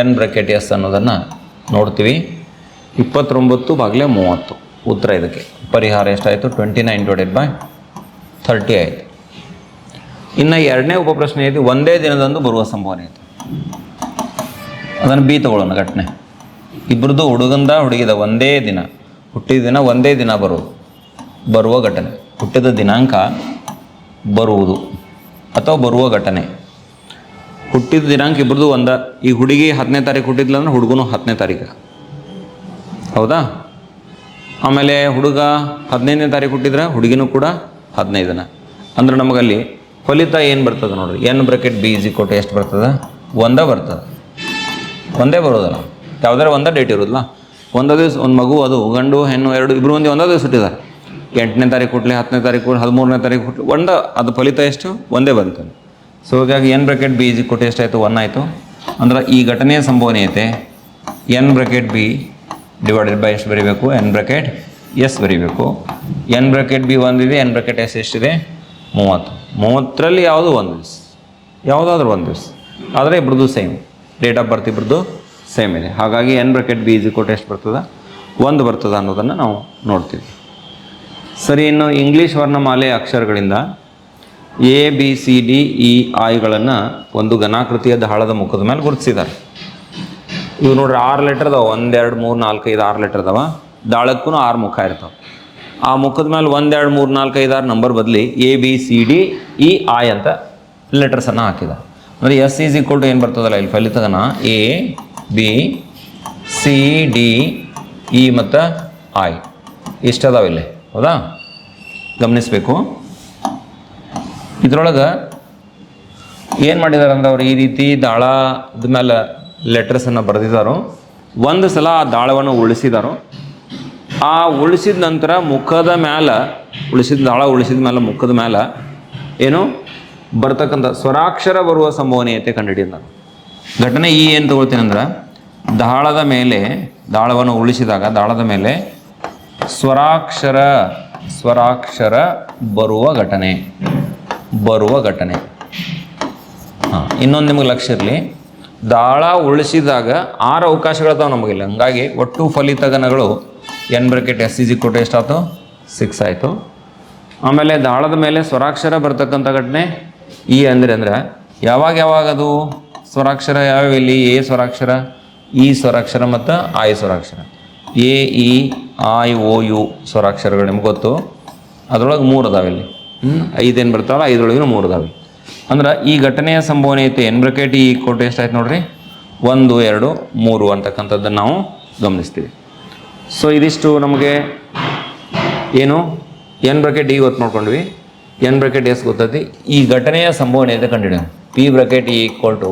n bracket S ಅನ್ನೋದನ್ನು ನೋಡ್ತೀವಿ. ಇಪ್ಪತ್ತೊಂಬತ್ತು ಬಾಗಿಲೆ ಮೂವತ್ತು. ಉತ್ತರ ಇದಕ್ಕೆ. ಪರಿಹಾರ ಎಷ್ಟಾಯಿತು? Twenty nine divided by thirty ಆಯಿತು ಇನ್ನು ಎರಡನೇ ಉಪಪ್ರಶ್ನೆ ಐತಿ. ಒಂದೇ ದಿನದಂದು ಬರುವ ಸಂಭವನೀಯತೆ ಅದನ್ನು ಬಿ ತಗೊಳ್ಳೋಣ ಘಟನೆ. ಇಬ್ಬರದ್ದು ಹುಡುಗಂದ ಹುಡುಗಿದ ಒಂದೇ ದಿನ. ಹುಟ್ಟಿದ ದಿನ ಒಂದೇ ದಿನ ಬರುವುದು ಬರುವ ಘಟನೆ. ಹುಟ್ಟಿದ ದಿನಾಂಕ ಬರುವುದು. ಅಥವಾ ಬರುವ ಘಟನೆ. ಹುಟ್ಟಿದ ದಿನಾಂಕ ಇಬ್ಬರದು ಒಂದ. ಈ ಹುಡುಗಿ ಹತ್ತನೇ ತಾರೀಕು ಹುಟ್ಟಿದ್ಲ ಅಂದ್ರೆ ಹುಡುಗನು ಹತ್ತನೇ ತಾರೀಕು. ಹೌದಾ? ಆಮೇಲೆ ಹುಡುಗ ಹದಿನೈದನೇ ತಾರೀಕು ಹುಟ್ಟಿದ್ರೆ ಹುಡುಗಿನೂ ಕೂಡ ಹದಿನೈದನ ಅಂದ್ರೆ ನಮಗಲ್ಲಿ ಫಲಿತ ಏನು ಬರ್ತದೆ ನೋಡ್ರಿ? ಎನ್ ಬ್ರಕೆಟ್ ಬಿ ಇಜಿ ಕೊಟ್ಟು ಎಷ್ಟು ಬರ್ತದೆ? ಒಂದೇ ಬರ್ತದೆ. ಒಂದೇ ಬರೋದಲ್ಲ. ಯಾವ್ದಾರ ಒಂದೇ ಡೇಟ್ ಇರೋದಿಲ್ಲ. ಒಂದೇ ದಿವಸ ಒಂದು ಮಗು, ಅದು ಗಂಡು, ಹೆಣ್ಣು, ಎರಡು ಇಬ್ಬರು ಮಂದಿ ಒಂದೇ ದಿವಸ ಹುಟ್ಟಿದ್ದಾರೆ ಎಂಟನೇ ತಾರೀಕು ಹುಟ್ಟಲಿ ಹತ್ತನೇ ತಾರೀಕು ಹದಿಮೂರನೇ ತಾರೀಕು ಹುಟ್ಲಿ, ಒಂದ, ಅದು ಫಲಿತ ಎಷ್ಟು? ಒಂದೇ ಬಂತು ಸೊ ಹೀಗಾಗಿ ಎನ್ ಬ್ರಕೆಟ್ ಬಿ ಇಸ್ ಕೊಟ್ಟು ಎಷ್ಟಾಯಿತು ಒನ್ ಆಯಿತು? ಅಂದ್ರೆ ಈ ಘಟನೆಯ ಸಂಭವನೀಯತೆ n bracket B divided by ಎಷ್ಟು ಬರೀಬೇಕು? ಎನ್ ಬ್ರಕೆಟ್ ಎಸ್ ಬರೀಬೇಕು. ಎನ್ ಬ್ರಕೆಟ್ ಬಿ ಒಂದಿದೆ ಎನ್ ಬ್ರಕೆಟ್ ಎಸ್ ಎಷ್ಟಿದೆ? ಮೂವತ್ತು. ಮೂವತ್ತರಲ್ಲಿ ಯಾವುದು ಒಂದು ದಿವಸ? ಯಾವುದಾದ್ರೂ ಒಂದು ದಿವಸ. ಆದರೆ ಇಬ್ರದ್ದು ಸೇಮ್ ಡೇಟ್ ಆಫ್ ಬರ್ತ್ ಇಬ್ರದ್ದು ಸೇಮ್ ಇದೆ. ಹಾಗಾಗಿ ಎನ್ ಬ್ರಕೆಟ್ ಬಿ ಇಸ್ ಕೊಟ್ಟು ಎಷ್ಟು ಬರ್ತದೆ? ಒಂದು ಬರ್ತದೆ ಅನ್ನೋದನ್ನು ನಾವು ನೋಡ್ತೀವಿ. ಸರಿ, ಇನ್ನು ಇಂಗ್ಲೀಷ್ ವರ್ಣಮಾಲೆ ಅಕ್ಷರಗಳಿಂದ A B C D E ಐಗಳನ್ನು ಒಂದು ಘನಾಕೃತಿಯ ದಾಳದ ಮುಖದ ಮೇಲೆ ಗುರುತಿಸಿದ್ದಾರೆ. ಇವು ನೋಡ್ರಿ ಆರು ಲೆಟರ್ ಅದಾವೆ ಒಂದೆರಡು ಮೂರು, ನಾಲ್ಕು, ಐದು ಆರು ಲೆಟರ್ ಅದಾವ. ದಾಳಕ್ಕೂ ಆರು ಮುಖ ಇರ್ತಾವೆ. ಆ ಮುಖದ ಮೇಲೆ ಒಂದೆರಡು ಮೂರು, ನಾಲ್ಕು, ಐದು, ಆರು ನಂಬರ್ ಬದಲಿ A B C D E I ಅಂತ ಲೆಟರ್ಸನ್ನು ಹಾಕಿದ ಅಂದರೆ ಎಸ್ ಈಸ್ ಈಕ್ವಲ್ ಟು ಏನು ಬರ್ತದಲ್ಲ ಇಲ್ಲಿ ಫಲಿತಗನ A B C D E ಮತ್ತು ಐ ಇಷ್ಟದಾವ ಇಲ್ಲಿ? ಹೌದಾ? ಗಮನಿಸಬೇಕು. ಇದ್ರೊಳಗೆ ಏನು ಮಾಡಿದ್ದಾರೆ ಅಂದ್ರೆ ಅವ್ರು ಈ ರೀತಿ ದಾಳದ ಮೇಲೆ ಲೆಟ್ರಸನ್ನು ಬರೆದಿದ್ದಾರೋ ಒಂದು ಸಲ ಆ ದಾಳವನ್ನು ಉಳಿಸಿದಾರೋ. ಆ ಉಳಿಸಿದ ನಂತರ ಮುಖದ ಮೇಲೆ ಉಳಿಸಿದ ದಾಳ ಉಳಿಸಿದ ಮೇಲೆ ಮುಖದ ಮೇಲೆ ಏನು? ಬರ್ತಕ್ಕಂಥ ಸ್ವರಾಕ್ಷರ ಬರುವ ಸಂಭವನೀಯತೆ ಕಂಡುಹಿಡಿದ ನಾನು ಘಟನೆ ಈ ಏನು ತಗೊಳ್ತೀನಿ ಅಂದ್ರೆ, ದಾಳದ ಮೇಲೆ, ದಾಳವನ್ನು ಉಳಿಸಿದಾಗ ದಾಳದ ಮೇಲೆ ಸ್ವರಾಕ್ಷರ ಸ್ವರಾಕ್ಷರ ಬರುವ ಘಟನೆ. ಬರುವ ಘಟನೆ. ಹಾಂ, ಇನ್ನೊಂದು ನಿಮಗೆ ಲಕ್ಷ ಇರಲಿ. ದಾಳ ಉಳಿಸಿದಾಗ ಆರು ಅವಕಾಶಗಳದಾವೆ ನಮಗಿಲ್ಲ. ಹಂಗಾಗಿ ಒಟ್ಟು ಫಲಿತಗನಗಳು N bracket S C G ಕೊಟ್ಟು ಎಷ್ಟಾಯ್ತು? ಸಿಕ್ಸ್ ಆಯಿತು. ಆಮೇಲೆ ದಾಳದ ಮೇಲೆ ಸ್ವರಾಕ್ಷರ ಬರ್ತಕ್ಕಂಥ ಘಟನೆ. ಈ ಅಂದರೆ ಅಂದ್ರೆ ಯಾವಾಗ ಯಾವಾಗ ಅದು? ಸ್ವರಾಕ್ಷರ ಯಾವ್ಯಾವ ಇಲ್ಲಿ? ಎ ಸ್ವರಾಕ್ಷರ, ಇ ಸ್ವರಾಕ್ಷರ ಮತ್ತು I ಸ್ವರಾಕ್ಷರ. A, E, I, O, U ಸ್ವರಾಕ್ಷರಗಳು ನಿಮ್ಗೆ ಗೊತ್ತು. ಅದರೊಳಗೆ ಮೂರು ಅದಾವೆ ಇಲ್ಲಿ. ಐದೇನು ಬರ್ತಾವಲ್ಲ, ಐದರೊಳಗಿನ ಮೂರು ಇದಾವೆ ಅಂದ್ರೆ ಈ ಘಟನೆಯ ಸಂಭವನೀಯತೆ ಎನ್ ಬ್ರಕೆಟ್, ಈ ಕೋಟೆ ಎಷ್ಟಾಯ್ತು ನೋಡ್ರಿ? ಒಂದು, ಎರಡು, ಮೂರು ಅಂತಕ್ಕಂಥದ್ದನ್ನು ನಾವು ಗಮನಿಸ್ತೀವಿ. ಸೊ ಇದಿಷ್ಟು ನಮಗೆ ಏನು? ಎನ್ ಬ್ರಕೆಟ್ ಈ ಗೊತ್ತು ನೋಡ್ಕೊಂಡ್ವಿ. ಎನ್ ಬ್ರಕೆಟ್ ಎಸ್ ಗೊತ್ತೈತಿ. ಈ ಘಟನೆಯ ಸಂಭವನೀಯತೆ ಕಂಡುಹಿಡಿಯೋಣ P bracket E equal to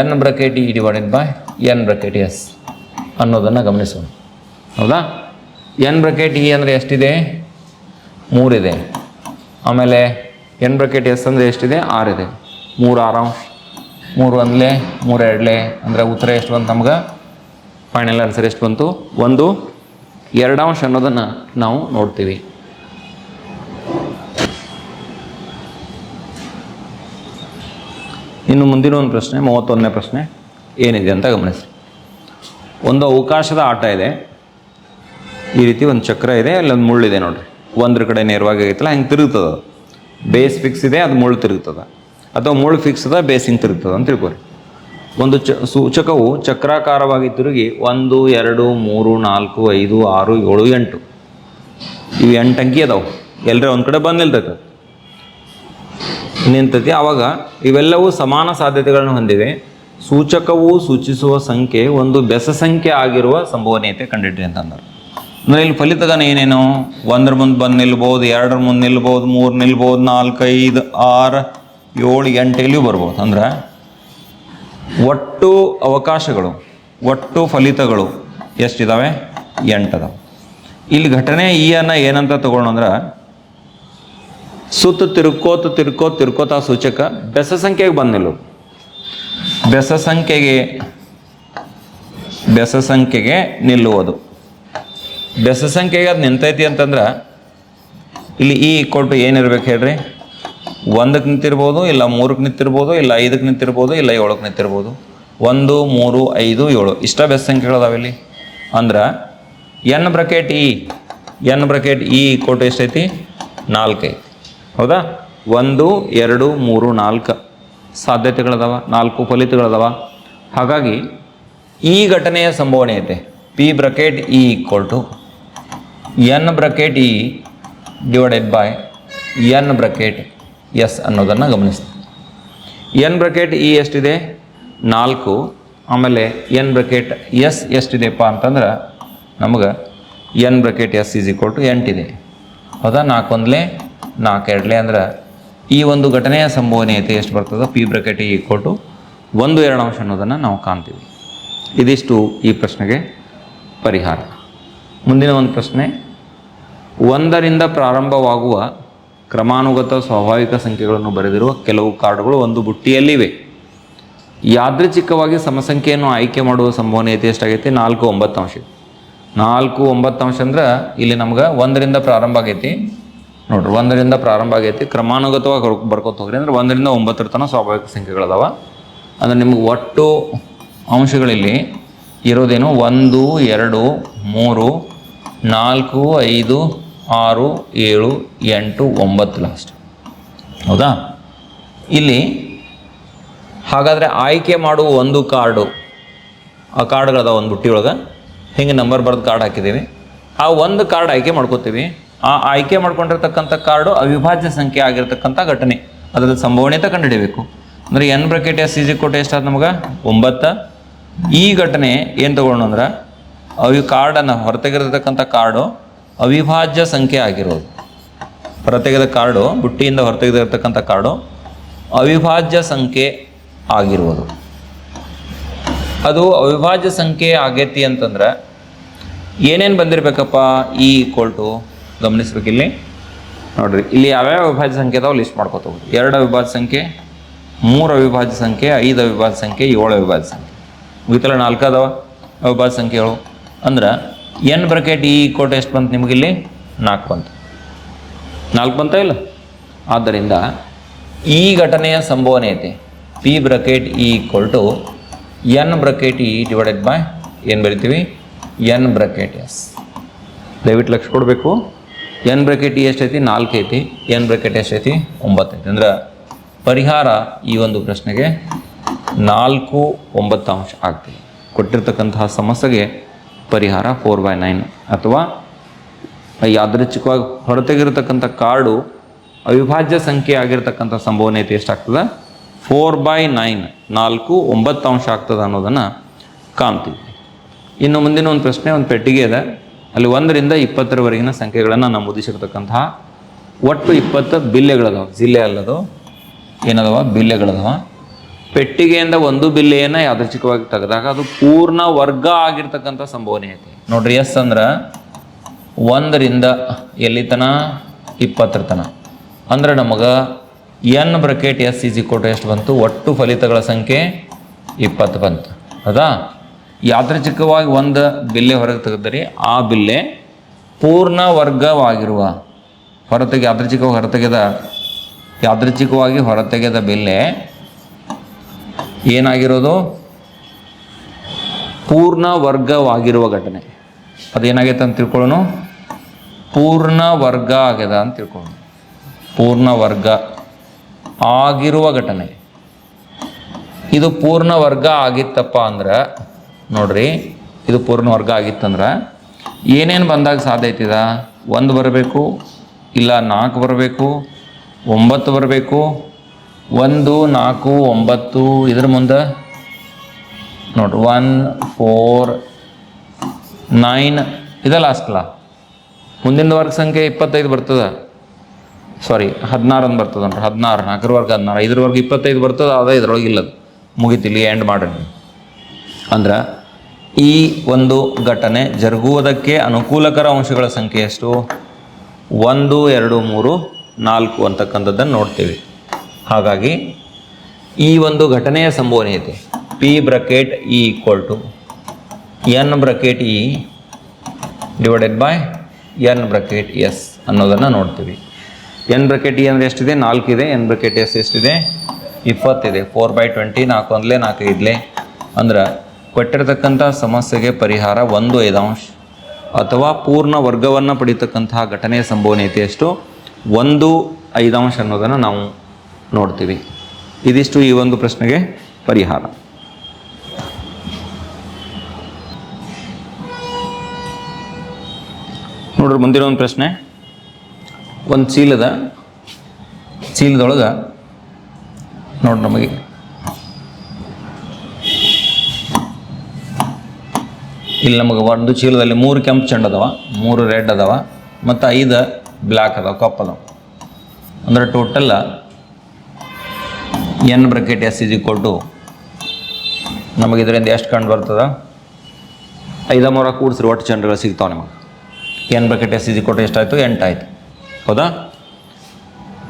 n bracket E divided by n bracket S ಅನ್ನೋದನ್ನು ಗಮನಿಸೋಣ. ಹೌದಾ? ಎನ್ ಬ್ರಕೆಟ್ ಇ ಅಂದರೆ ಎಷ್ಟಿದೆ? ಮೂರಿದೆ. ಆಮೇಲೆ ಎನ್ ಬ್ರಕೆಟ್ ಎಸ್ ಅಂದರೆ ಎಷ್ಟಿದೆ? ಆರಿದೆ ಮೂರು ಆರಾಮ್, ಮೂರು ಒಂದಲೇ, ಮೂರು ಎರಡಲೇ, ಅಂದರೆ ಉತ್ತರ ಎಷ್ಟು ಬಂತು ನಮ್ಗೆ? ಫೈನಲ್ ಆನ್ಸರ್ ಎಷ್ಟು ಬಂತು? ಒಂದು. ಎರಡಾಂಶ ಅನ್ನೋದನ್ನು ನಾವು ನೋಡ್ತೀವಿ. ಇನ್ನು ಮುಂದಿನ ಒಂದು ಪ್ರಶ್ನೆ, ಮೂವತ್ತೊಂದನೇ ಪ್ರಶ್ನೆ ಏನಿದೆ ಅಂತ ಗಮನಿಸಿ. ಒಂದು ಅವಕಾಶದ ಆಟ ಇದೆ. ಈ ರೀತಿ ಒಂದು ಚಕ್ರ ಇದೆ, ಅಲ್ಲೊಂದು ಮುಳ್ಳಿದೆ ನೋಡ್ರಿ. ಒಂದ್ರ ಕಡೆ ನೇರವಾಗಿ ಆಗೈತಲ್ಲ, ಹಂಗೆ ತಿರುಗ್ತದೆ ಬೇಸ್ ಫಿಕ್ಸ್ ಇದೆ, ಅದು ಮುಳ್ಳು ತಿರುಗ್ತದೆ. ಅಥವಾ ಮುಳ್ಳು ಫಿಕ್ಸ್ ಅದ, ಬೇಸ್ ಹಿಂಗೆ ತಿರುಗ್ತದ ಅಂತ ತಿಳ್ಕೊರಿ. ಒಂದು ಚ, ಸೂಚಕವು ಚಕ್ರಾಕಾರವಾಗಿ ತಿರುಗಿ ಒಂದು, ಎರಡು, ಮೂರು, ನಾಲ್ಕು, ಐದು, ಆರು, ಏಳು, ಎಂಟು. ಇವು ಎಂಟು ಅಂಕಿ ಅದಾವೆ. ಎಲ್ಲರ ಒಂದು ಕಡೆ ಬಂದು ನಿಲ್ತೈತೆ ನಿಂತೈತಿ ಆವಾಗ ಇವೆಲ್ಲವೂ ಸಮಾನ ಸಾಧ್ಯತೆಗಳನ್ನು ಹೊಂದಿವೆ. ಸೂಚಕವು ಸೂಚಿಸುವ ಸಂಖ್ಯೆ ಒಂದು ಬೆಸ ಸಂಖ್ಯೆ ಆಗಿರುವ ಸಂಭವನೀಯತೆ ಕಂಡಿಡ್ರಿ ಅಂತಂದ್ರೆ. ಅಂದ್ರೆ ಇಲ್ಲಿ ಫಲಿತಗನ ಏನೇನು? ಒಂದ್ರ ಮುಂದೆ ಬಂದು ನಿಲ್ಬೋದು, ಎರಡರ ಮುಂದೆ ನಿಲ್ಬೋದು, ಮೂರು ನಿಲ್ಬೋದು, ನಾಲ್ಕು, ಐದು, ಆರು, ಏಳು, ಎಂಟು ಇಲ್ಲಿಯೂ ಬರ್ಬೋದು. ಅಂದ್ರೆ ಒಟ್ಟು ಅವಕಾಶಗಳು, ಒಟ್ಟು ಫಲಿತಗಳು ಎಷ್ಟಿದಾವೆ? ಎಂಟು ಅದಾವೆ. ಇಲ್ಲಿ ಘಟನೆ ಈ ಅನ್ನ ಏನಂತ ಅಂದ್ರೆ, ಸುತ್ತ ತಿರ್ಕೋತ ತಿರ್ಕೋ ತಿರ್ಕೋತ ಸೂಚಕ ಬೆಸ ಸಂಖ್ಯೆಗೆ ಬಂದಿಲ್ಲ ಬೆಸ ಸಂಖ್ಯೆಗೆ ಬೆಸ ಸಂಖ್ಯೆಗೆ ನಿಲ್ಲುವುದು. ಬೆಸ ಸಂಖ್ಯೆಗೆ ಅದು ನಿಂತೈತಿ ಅಂತಂದ್ರೆ ಇಲ್ಲಿ ಈ ಕೊಟ್ಟು ಏನಿರ್ಬೇಕು ಹೇಳ್ರಿ? ಒಂದಕ್ಕೆ ನಿಂತಿರ್ಬೋದು, ಇಲ್ಲ ಮೂರಕ್ಕೆ ನಿಂತಿರ್ಬೋದು, ಇಲ್ಲ ಐದಕ್ಕೆ ನಿಂತಿರ್ಬೋದು, ಇಲ್ಲ ಏಳಕ್ಕೆ ನಿಂತಿರ್ಬೋದು. ಒಂದು, ಮೂರು, ಐದು, ಏಳು. ಇಷ್ಟ ಬೆಸ್ ಸಂಖ್ಯೆಗಳು ಅದಾವೆ ಇಲ್ಲಿ. ಅಂದ್ರೆ n bracket E n bracket E ಕೊಟ್ಟು ಎಷ್ಟೈತಿ? ನಾಲ್ಕೈತಿ ಹೌದಾ? ಒಂದು, ಎರಡು, ಮೂರು, ನಾಲ್ಕು ಸಾಧ್ಯತೆಗಳದಾವ, ನಾಲ್ಕು ಫಲಿತಗಳದಾವ. ಹಾಗಾಗಿ ಈ ಘಟನೆಯ ಸಂಭವನೀಯತೆ P bracket E equal to n bracket E divided by n bracket S ಅನ್ನೋದನ್ನು ಗಮನಿಸ್ತೀವಿ ಎನ್ ಬ್ರಕೆಟ್ ಇ ಎಷ್ಟಿದೆ? ನಾಲ್ಕು. ಆಮೇಲೆ ಎನ್ ಬ್ರಕೆಟ್ ಎಸ್ ಎಷ್ಟಿದೆಪ್ಪ ಅಂತಂದ್ರೆ ನಮಗೆ n bracket S is equal to ಎಂಟಿದೆ ಹೌದಾ ನಾಲ್ಕು ಒಂದಲೇ ನಾಲ್ಕು ಎರಡಲೇ ಅಂದ್ರೆ ಈ ಒಂದು ಘಟನೆಯ ಸಂಭವನೀಯತೆ ಎಷ್ಟು ಬರ್ತದೆ? P bracket E equal to ಒಂದು ಎರಡು ಅಂಶ ಅನ್ನೋದನ್ನು ನಾವು ಕಾಣ್ತೀವಿ. ಇದಿಷ್ಟು ಈ ಪ್ರಶ್ನೆಗೆ ಪರಿಹಾರ. ಮುಂದಿನ ಒಂದು ಪ್ರಶ್ನೆ. ಒಂದರಿಂದ ಪ್ರಾರಂಭವಾಗುವ ಕ್ರಮಾನುಗತ ಸ್ವಾಭಾವಿಕ ಸಂಖ್ಯೆಗಳನ್ನು ಬರೆದಿರುವ ಕೆಲವು ಕಾರ್ಡ್ಗಳು ಒಂದು ಬುಟ್ಟಿಯಲ್ಲಿವೆ. ಯಾದೃಚ್ಛಿಕವಾಗಿ ಸಮಸಂಖ್ಯೆಯನ್ನು ಆಯ್ಕೆ ಮಾಡುವ ಸಂಭವನೀಯತೆ ಎಷ್ಟಾಗೈತಿ? ನಾಲ್ಕು ಒಂಬತ್ತು ಅಂಶ. ನಾಲ್ಕು ಒಂಬತ್ತು ಅಂಶ ಅಂದ್ರೆ ಇಲ್ಲಿ ನಮ್ಗೆ ಒಂದರಿಂದ ಪ್ರಾರಂಭ ಆಗೈತಿ. ನೋಡ್ರಿ, ಒಂದರಿಂದ ಪ್ರಾರಂಭ ಆಗೈತಿ. ಕ್ರಮಾನುಗತವಾಗಿ ಬರ್ಕೊತ ಹೋಗ್ರಿ ಅಂದ್ರೆ ಒಂದರಿಂದ ಒಂಬತ್ತರ ತನಕ ಸ್ವಾಭಾವಿಕ ಸಂಖ್ಯೆಗಳದಾವ. ಅಂದ್ರೆ ನಿಮ್ಗೆ ಒಟ್ಟು ಅಂಶಗಳಲ್ಲಿ ಇರೋದೇನು? ಒಂದು, ಎರಡು, ಮೂರು ನಾಲ್ಕು, ಐದು, ಆರು, ಏಳು, ಎಂಟು, ಒಂಬತ್ತು ಲಾಸ್ಟ್ ಹೌದಾ? ಇಲ್ಲಿ ಹಾಗಾದರೆ ಆಯ್ಕೆ ಮಾಡುವ ಒಂದು ಕಾರ್ಡು. ಆ ಕಾರ್ಡ್ಗಳದ ಒಂದು ಬುಟ್ಟಿ ಒಳಗೆ. ಹಿಂಗೆ ನಂಬರ್ ಬರೆದು ಕಾರ್ಡ್ ಹಾಕಿದ್ದೀವಿ ಆ ಒಂದು ಕಾರ್ಡ್ ಆಯ್ಕೆ ಮಾಡ್ಕೋತೀವಿ. ಆ ಆಯ್ಕೆ ಮಾಡ್ಕೊಂಡಿರ್ತಕ್ಕಂಥ ಕಾರ್ಡು ಅವಿಭಾಜ್ಯ ಸಂಖ್ಯೆ ಆಗಿರ್ತಕ್ಕಂಥ ಘಟನೆ. ಅದರ ಸಂಭವನೀಯತೆ ಕಂಡುಹಿಡಿಬೇಕು. ಅಂದರೆ ಎನ್ ಬ್ರಕೆಟ್ ಎಸ್ ಈಜಿ ಕೋಟೆ ಎಷ್ಟಾದ ನಮಗೆ? ಒಂಬತ್ತು. ಈ ಘಟನೆ ಏನು ತೊಗೊಂಡು ಅಂದ್ರೆ ಅವಿ ಕಾರ್ಡನ್ನು ಹೊರತೆಗೆದಿರ್ತಕ್ಕಂಥ ಕಾರ್ಡು ಅವಿಭಾಜ್ಯ ಸಂಖ್ಯೆ ಆಗಿರೋದು. ಹೊರತೆಗೆದ ಕಾರ್ಡು ಬುಟ್ಟಿಯಿಂದ ಹೊರತೆಗೆದಿರ್ತಕ್ಕಂಥ ಕಾರ್ಡು ಅವಿಭಾಜ್ಯ ಸಂಖ್ಯೆ ಆಗಿರುವುದು ಅದು ಅವಿಭಾಜ್ಯ ಸಂಖ್ಯೆ ಆಗೈತಿ ಅಂತಂದ್ರೆ ಏನೇನು ಬಂದಿರಬೇಕಪ್ಪ ಈ ಈಕ್ವಲ್ ಟು ಗಮನಿಸ್ಬೇಕಿಲ್ಲಿ? ನೋಡಿರಿ, ಇಲ್ಲಿ ಯಾವ್ಯಾವ ಅವಿಭಾಜ್ಯ ಸಂಖ್ಯೆ ಅದಾವೆ ಲಿಸ್ಟ್ ಮಾಡ್ಕೊತ ಎರಡು ಅವಿಭಾಜ್ಯ ಸಂಖ್ಯೆ, ಮೂರು ಅವಿಭಾಜ್ಯ ಸಂಖ್ಯೆ, ಐದು ಅವಿಭಾಜ್ಯ ಸಂಖ್ಯೆ, ಏಳು ಅವಿಭಾಜ್ಯ ಸಂಖ್ಯೆ. ಮುಗಿತಲ್ಲ ನಾಲ್ಕು ಅದಾವ? ಅವಿಭಾಜ್ಯ ಸಂಖ್ಯೆಗಳು ಅಂದ್ರೆ ಎನ್ ಬ್ರಕೆಟ್ ಈ ಕೋಟ್ ಎಷ್ಟು ಬಂತು ನಿಮಗಿಲ್ಲಿ? ನಾಲ್ಕು ಬಂತು. ನಾಲ್ಕು ಬಂತ ಇಲ್ಲ? ಆದ್ದರಿಂದ ಈ ಘಟನೆಯ ಸಂಭವನೀಯತೆ P bracket E equal to n bracket E divided by ಏನು ಬರಿತೀವಿ? N bracket S. ದಯವಿಟ್ಟು ಲಕ್ಷ ಕೊಡಬೇಕು. ಎನ್ ಬ್ರಕೆಟ್ ಇ ಎಷ್ಟೈತಿ ನಾಲ್ಕು ಐತಿ. ಎನ್ ಬ್ರಕೆಟ್ ಎಷ್ಟೈತಿ ಒಂಬತ್ತು ಐತಿ. ಅಂದ್ರೆ ಪರಿಹಾರ ಈ ಒಂದು ಪ್ರಶ್ನೆಗೆ ನಾಲ್ಕು ಒಂಬತ್ತು ಅಂಶ ಆಗ್ತದೆ. ಕೊಟ್ಟಿರ್ತಕ್ಕಂತಹ ಸಮಸ್ಯೆಗೆ ಪರಿಹಾರ ಫೋರ್ ಬೈ ನೈನ್ ಅಥವಾ ಯಾದೃಚ್ಛಿಕವಾಗಿ ಹೊರತೆಗಿರತಕ್ಕಂಥ ಕಾರ್ಡು ಅವಿಭಾಜ್ಯ ಸಂಖ್ಯೆ ಆಗಿರ್ತಕ್ಕಂಥ ಸಂಭವನೀಯತೆ ಎಷ್ಟಾಗ್ತದೆ? ಫೋರ್ ಬೈ ನೈನ್, ನಾಲ್ಕು, ಒಂಬತ್ತು ಅಂಶ ಆಗ್ತದೆ ಅನ್ನೋದನ್ನು ಕಾಣ್ತೀವಿ. ಇನ್ನು ಮುಂದಿನ ಒಂದು ಪ್ರಶ್ನೆ, ಒಂದು ಪೆಟ್ಟಿಗೆ ಇದೆ. ಅಲ್ಲಿ ಒಂದರಿಂದ ಇಪ್ಪತ್ತರವರೆಗಿನ ಸಂಖ್ಯೆಗಳನ್ನು ನಮೂದಿಸಿರ್ತಕ್ಕಂತಹ ಒಟ್ಟು ಇಪ್ಪತ್ತು ಬಿಲ್ಲೆಗಳದಾವ. ಜಿಲ್ಲೆ ಅಲ್ಲದು, ಏನದವ? ಬಿಲ್ಲೆಗಳದವ. ಪೆಟ್ಟಿಗೆಯಿಂದ ಒಂದು ಬಿಲ್ಲೆಯನ್ನು ಯಾದೃಚ್ಛಿಕವಾಗಿ ತೆಗೆದಾಗ ಅದು ಪೂರ್ಣ ವರ್ಗ ಆಗಿರ್ತಕ್ಕಂಥ ಸಂಭವನೀಯತೆ. ನೋಡ್ರಿ, ಎಸ್ ಅಂದ್ರೆ ಒಂದರಿಂದ ಎಲ್ಲಿತನ? ಇಪ್ಪತ್ತರ ತನ. ಅಂದ್ರೆ ನಮಗೆ ಎನ್ ಬ್ರಕೆಟ್ ಎಸ್ ಇಜಿ ಕೊಟ್ಟು ಎಷ್ಟು ಬಂತು? ಒಟ್ಟು ಫಲಿತಗಳ ಸಂಖ್ಯೆ ಇಪ್ಪತ್ತು ಬಂತು. ಹೌದಾ? ಯಾದೃಚ್ಛಿಕವಾಗಿ ಒಂದು ಬಿಲ್ಲೆ ಹೊರಗೆ ತೆಗೆದರೆ, ಆ ಬಿಲ್ಲೆ ಪೂರ್ಣ ವರ್ಗವಾಗಿರುವ ಹೊರತೆಗೆ ಯಾದೃಚ್ಛಿಕವಾಗಿ ಹೊರತೆಗೆದ ಯಾದೃಚ್ಛಿಕವಾಗಿ ಹೊರತೆಗೆದ ಬಿಲ್ಲೆ ಏನಾಗಿರೋದು? ಪೂರ್ಣ ವರ್ಗವಾಗಿರುವ ಘಟನೆ. ಅದೇನಾಗೈತೆ ಅಂತ ತಿಳ್ಕೊಳ್ಳೋಣ. ಪೂರ್ಣ ವರ್ಗ ಆಗ್ಯದ ಅಂತ ತಿಳ್ಕೊಳ್ಳೋಣ. ಪೂರ್ಣ ವರ್ಗ ಆಗಿರುವ ಘಟನೆ. ಇದು ಪೂರ್ಣ ವರ್ಗ ಆಗಿತ್ತಪ್ಪ ಅಂದ್ರೆ, ನೋಡ್ರಿ, ಇದು ಪೂರ್ಣ ವರ್ಗ ಆಗಿತ್ತಂದ್ರೆ ಏನೇನು ಬಂದಾಗ ಸಾಧ್ಯ ಐತಿದ ಒಂದು ಬರಬೇಕು, ಇಲ್ಲ ನಾಲ್ಕು ಬರಬೇಕು, ಒಂಬತ್ತು ಬರಬೇಕು ಒಂದು, ನಾಲ್ಕು, ಒಂಬತ್ತು, ಇದ್ರ ಮುಂದೆ? ನೋಡ್ರಿ ಒನ್ ಫೋರ್ ನೈನ್ ಇದೆ ಲಾಸ್ಟ್ಲ ಮುಂದಿನ ವರ್ಗ ಸಂಖ್ಯೆ ಇಪ್ಪತ್ತೈದು ಬರ್ತದೆ. ಸಾರಿ ಹದಿನಾರು ಅಂತ ಬರ್ತದೆ ನೋಡ್ರಿ, ಹದಿನಾರು, ನಾಲ್ಕರ ವರ್ಗ ಹದಿನಾರು ಐದರ ವರ್ಗ ಇಪ್ಪತ್ತೈದು ಬರ್ತದೆ, ಅದೇ ಇದ್ರೊಳಗೆ ಇಲ್ಲದು. ಮುಗಿತಿಲ್ಲಿ ಎಂಡ್ ಮಾಡ್ರಿ ಅಂದ್ರೆ, ಈ ಒಂದು ಘಟನೆ ಜರುಗುವುದಕ್ಕೆ ಅನುಕೂಲಕರ ಅಂಶಗಳ ಸಂಖ್ಯೆ ಎಷ್ಟು? ಒಂದು, ಎರಡು, ಮೂರು, ನಾಲ್ಕು ಅಂತಕ್ಕಂಥದ್ದನ್ನು ನೋಡ್ತೀವಿ. ಹಾಗಾಗಿ ಈ ಒಂದು ಘಟನೆಯ ಸಂಭವನೀಯತೆ P bracket E equal to n bracket E divided by n bracket S ಅನ್ನೋದನ್ನು ನೋಡ್ತೀವಿ. ಎನ್ ಬ್ರಕೆಟ್ ಇ ಅಂದರೆ ಎಷ್ಟಿದೆ? ಇದೆ ಎನ್ ಬ್ರಕೆಟ್ ಎಸ್ ಎಷ್ಟಿದೆ? ಇಪ್ಪತ್ತಿದೆ. ಫೋರ್ ಬೈ ಟ್ವೆಂಟಿ ನಾಲ್ಕು ಒಂದಲೇ ನಾಲ್ಕು ಇದ್ಲೇ. ಅಂದ್ರೆ ಕೊಟ್ಟಿರತಕ್ಕಂಥ ಸಮಸ್ಯೆಗೆ ಪರಿಹಾರ ಒಂದು ಐದಾಂಶ ಅಥವಾ ಪೂರ್ಣ ವರ್ಗವನ್ನು ಪಡೀತಕ್ಕಂತಹ ಘಟನೆಯ ಸಂಭವನೀಯತೆ ಎಷ್ಟು? ಒಂದು ಐದಾಂಶ ಅನ್ನೋದನ್ನು ನಾವು ನೋಡ್ತೀವಿ. ಇದಿಷ್ಟು ಈ ಒಂದು ಪ್ರಶ್ನೆಗೆ ಪರಿಹಾರ. ನೋಡ್ರಿ ಮುಂದಿನ ಒಂದು ಪ್ರಶ್ನೆ. ಒಂದು ಚೀಲದ, ಚೀಲದೊಳಗೆ, ನೋಡಿ ನಮಗೆ. ಇಲ್ಲಿ ನಮಗೆ ಒಂದು ಚೀಲದಲ್ಲಿ ಮೂರು ಕೆಂಪು ಚೆಂಡು ಅದಾವ, ಮೂರು ರೆಡ್ ಅದಾವ, ಮತ್ತು ಐದು ಬ್ಲ್ಯಾಕ್ ಅದಾವ, ಕಪ್ ಅದಾವ. ಅಂದರೆ total n bracket S is equal to, ನಮಗೆ ಇದರಿಂದ ಎಷ್ಟು ಕಂಡು ಬರ್ತದ? ಐದ ಮೂರ ಕೂಡಿಸ್ರಿ ಒಟ್ಟು ಚೆಂಡುಗಳು ಸಿಗ್ತಾವೆ ನಿಮಗೆ. N bracket S is equal ಎಷ್ಟಾಯಿತು? ಎಂಟಾಯಿತು ಹೌದಾ?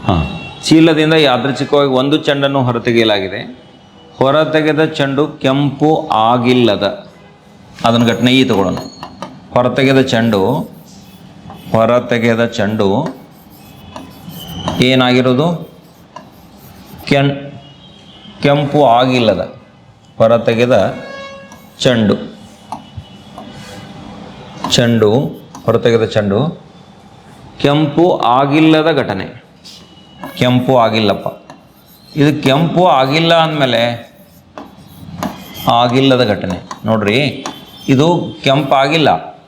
ಹಾಂ. ಚೀಲದಿಂದ ಯಾದೃಚ್ಛಿಕವಾಗಿ ಒಂದು ಚೆಂಡನ್ನು ಹೊರತೆಗೆಯಲಾಗಿದೆ. ಹೊರತೆಗೆದ ಚೆಂಡು ಕೆಂಪು ಆಗಿಲ್ಲದ. ಅದನ್ನು ಘಟನೆ ಈ ತಗೊಳ್ಳೋಣ. ಹೊರತೆಗೆದ ಚೆಂಡು ಹೊರತೆಗೆದ ಚೆಂಡು ಏನಾಗಿರೋದು? ಕೆನ್ ಕೆಂಪು ಆಗಿಲ್ಲದ, ಹೊರತೆಗೆದ ಚೆಂಡು. ಚೆಂಡು, ಹೊರತೆಗೆದ ಚೆಂಡು. ಕೆಂಪು ಆಗಿಲ್ಲದ ಘಟನೆ. ಕೆಂಪು ಆಗಿಲ್ಲಪ್ಪ. ಇದು ಕೆಂಪು ಆಗಿಲ್ಲ ಅಂದಮೇಲೆ ಆಗಿಲ್ಲದ ಘಟನೆ. ನೋಡ್ರಿ, ಇದು ಕೆಂಪಾಗಿಲ್ಲ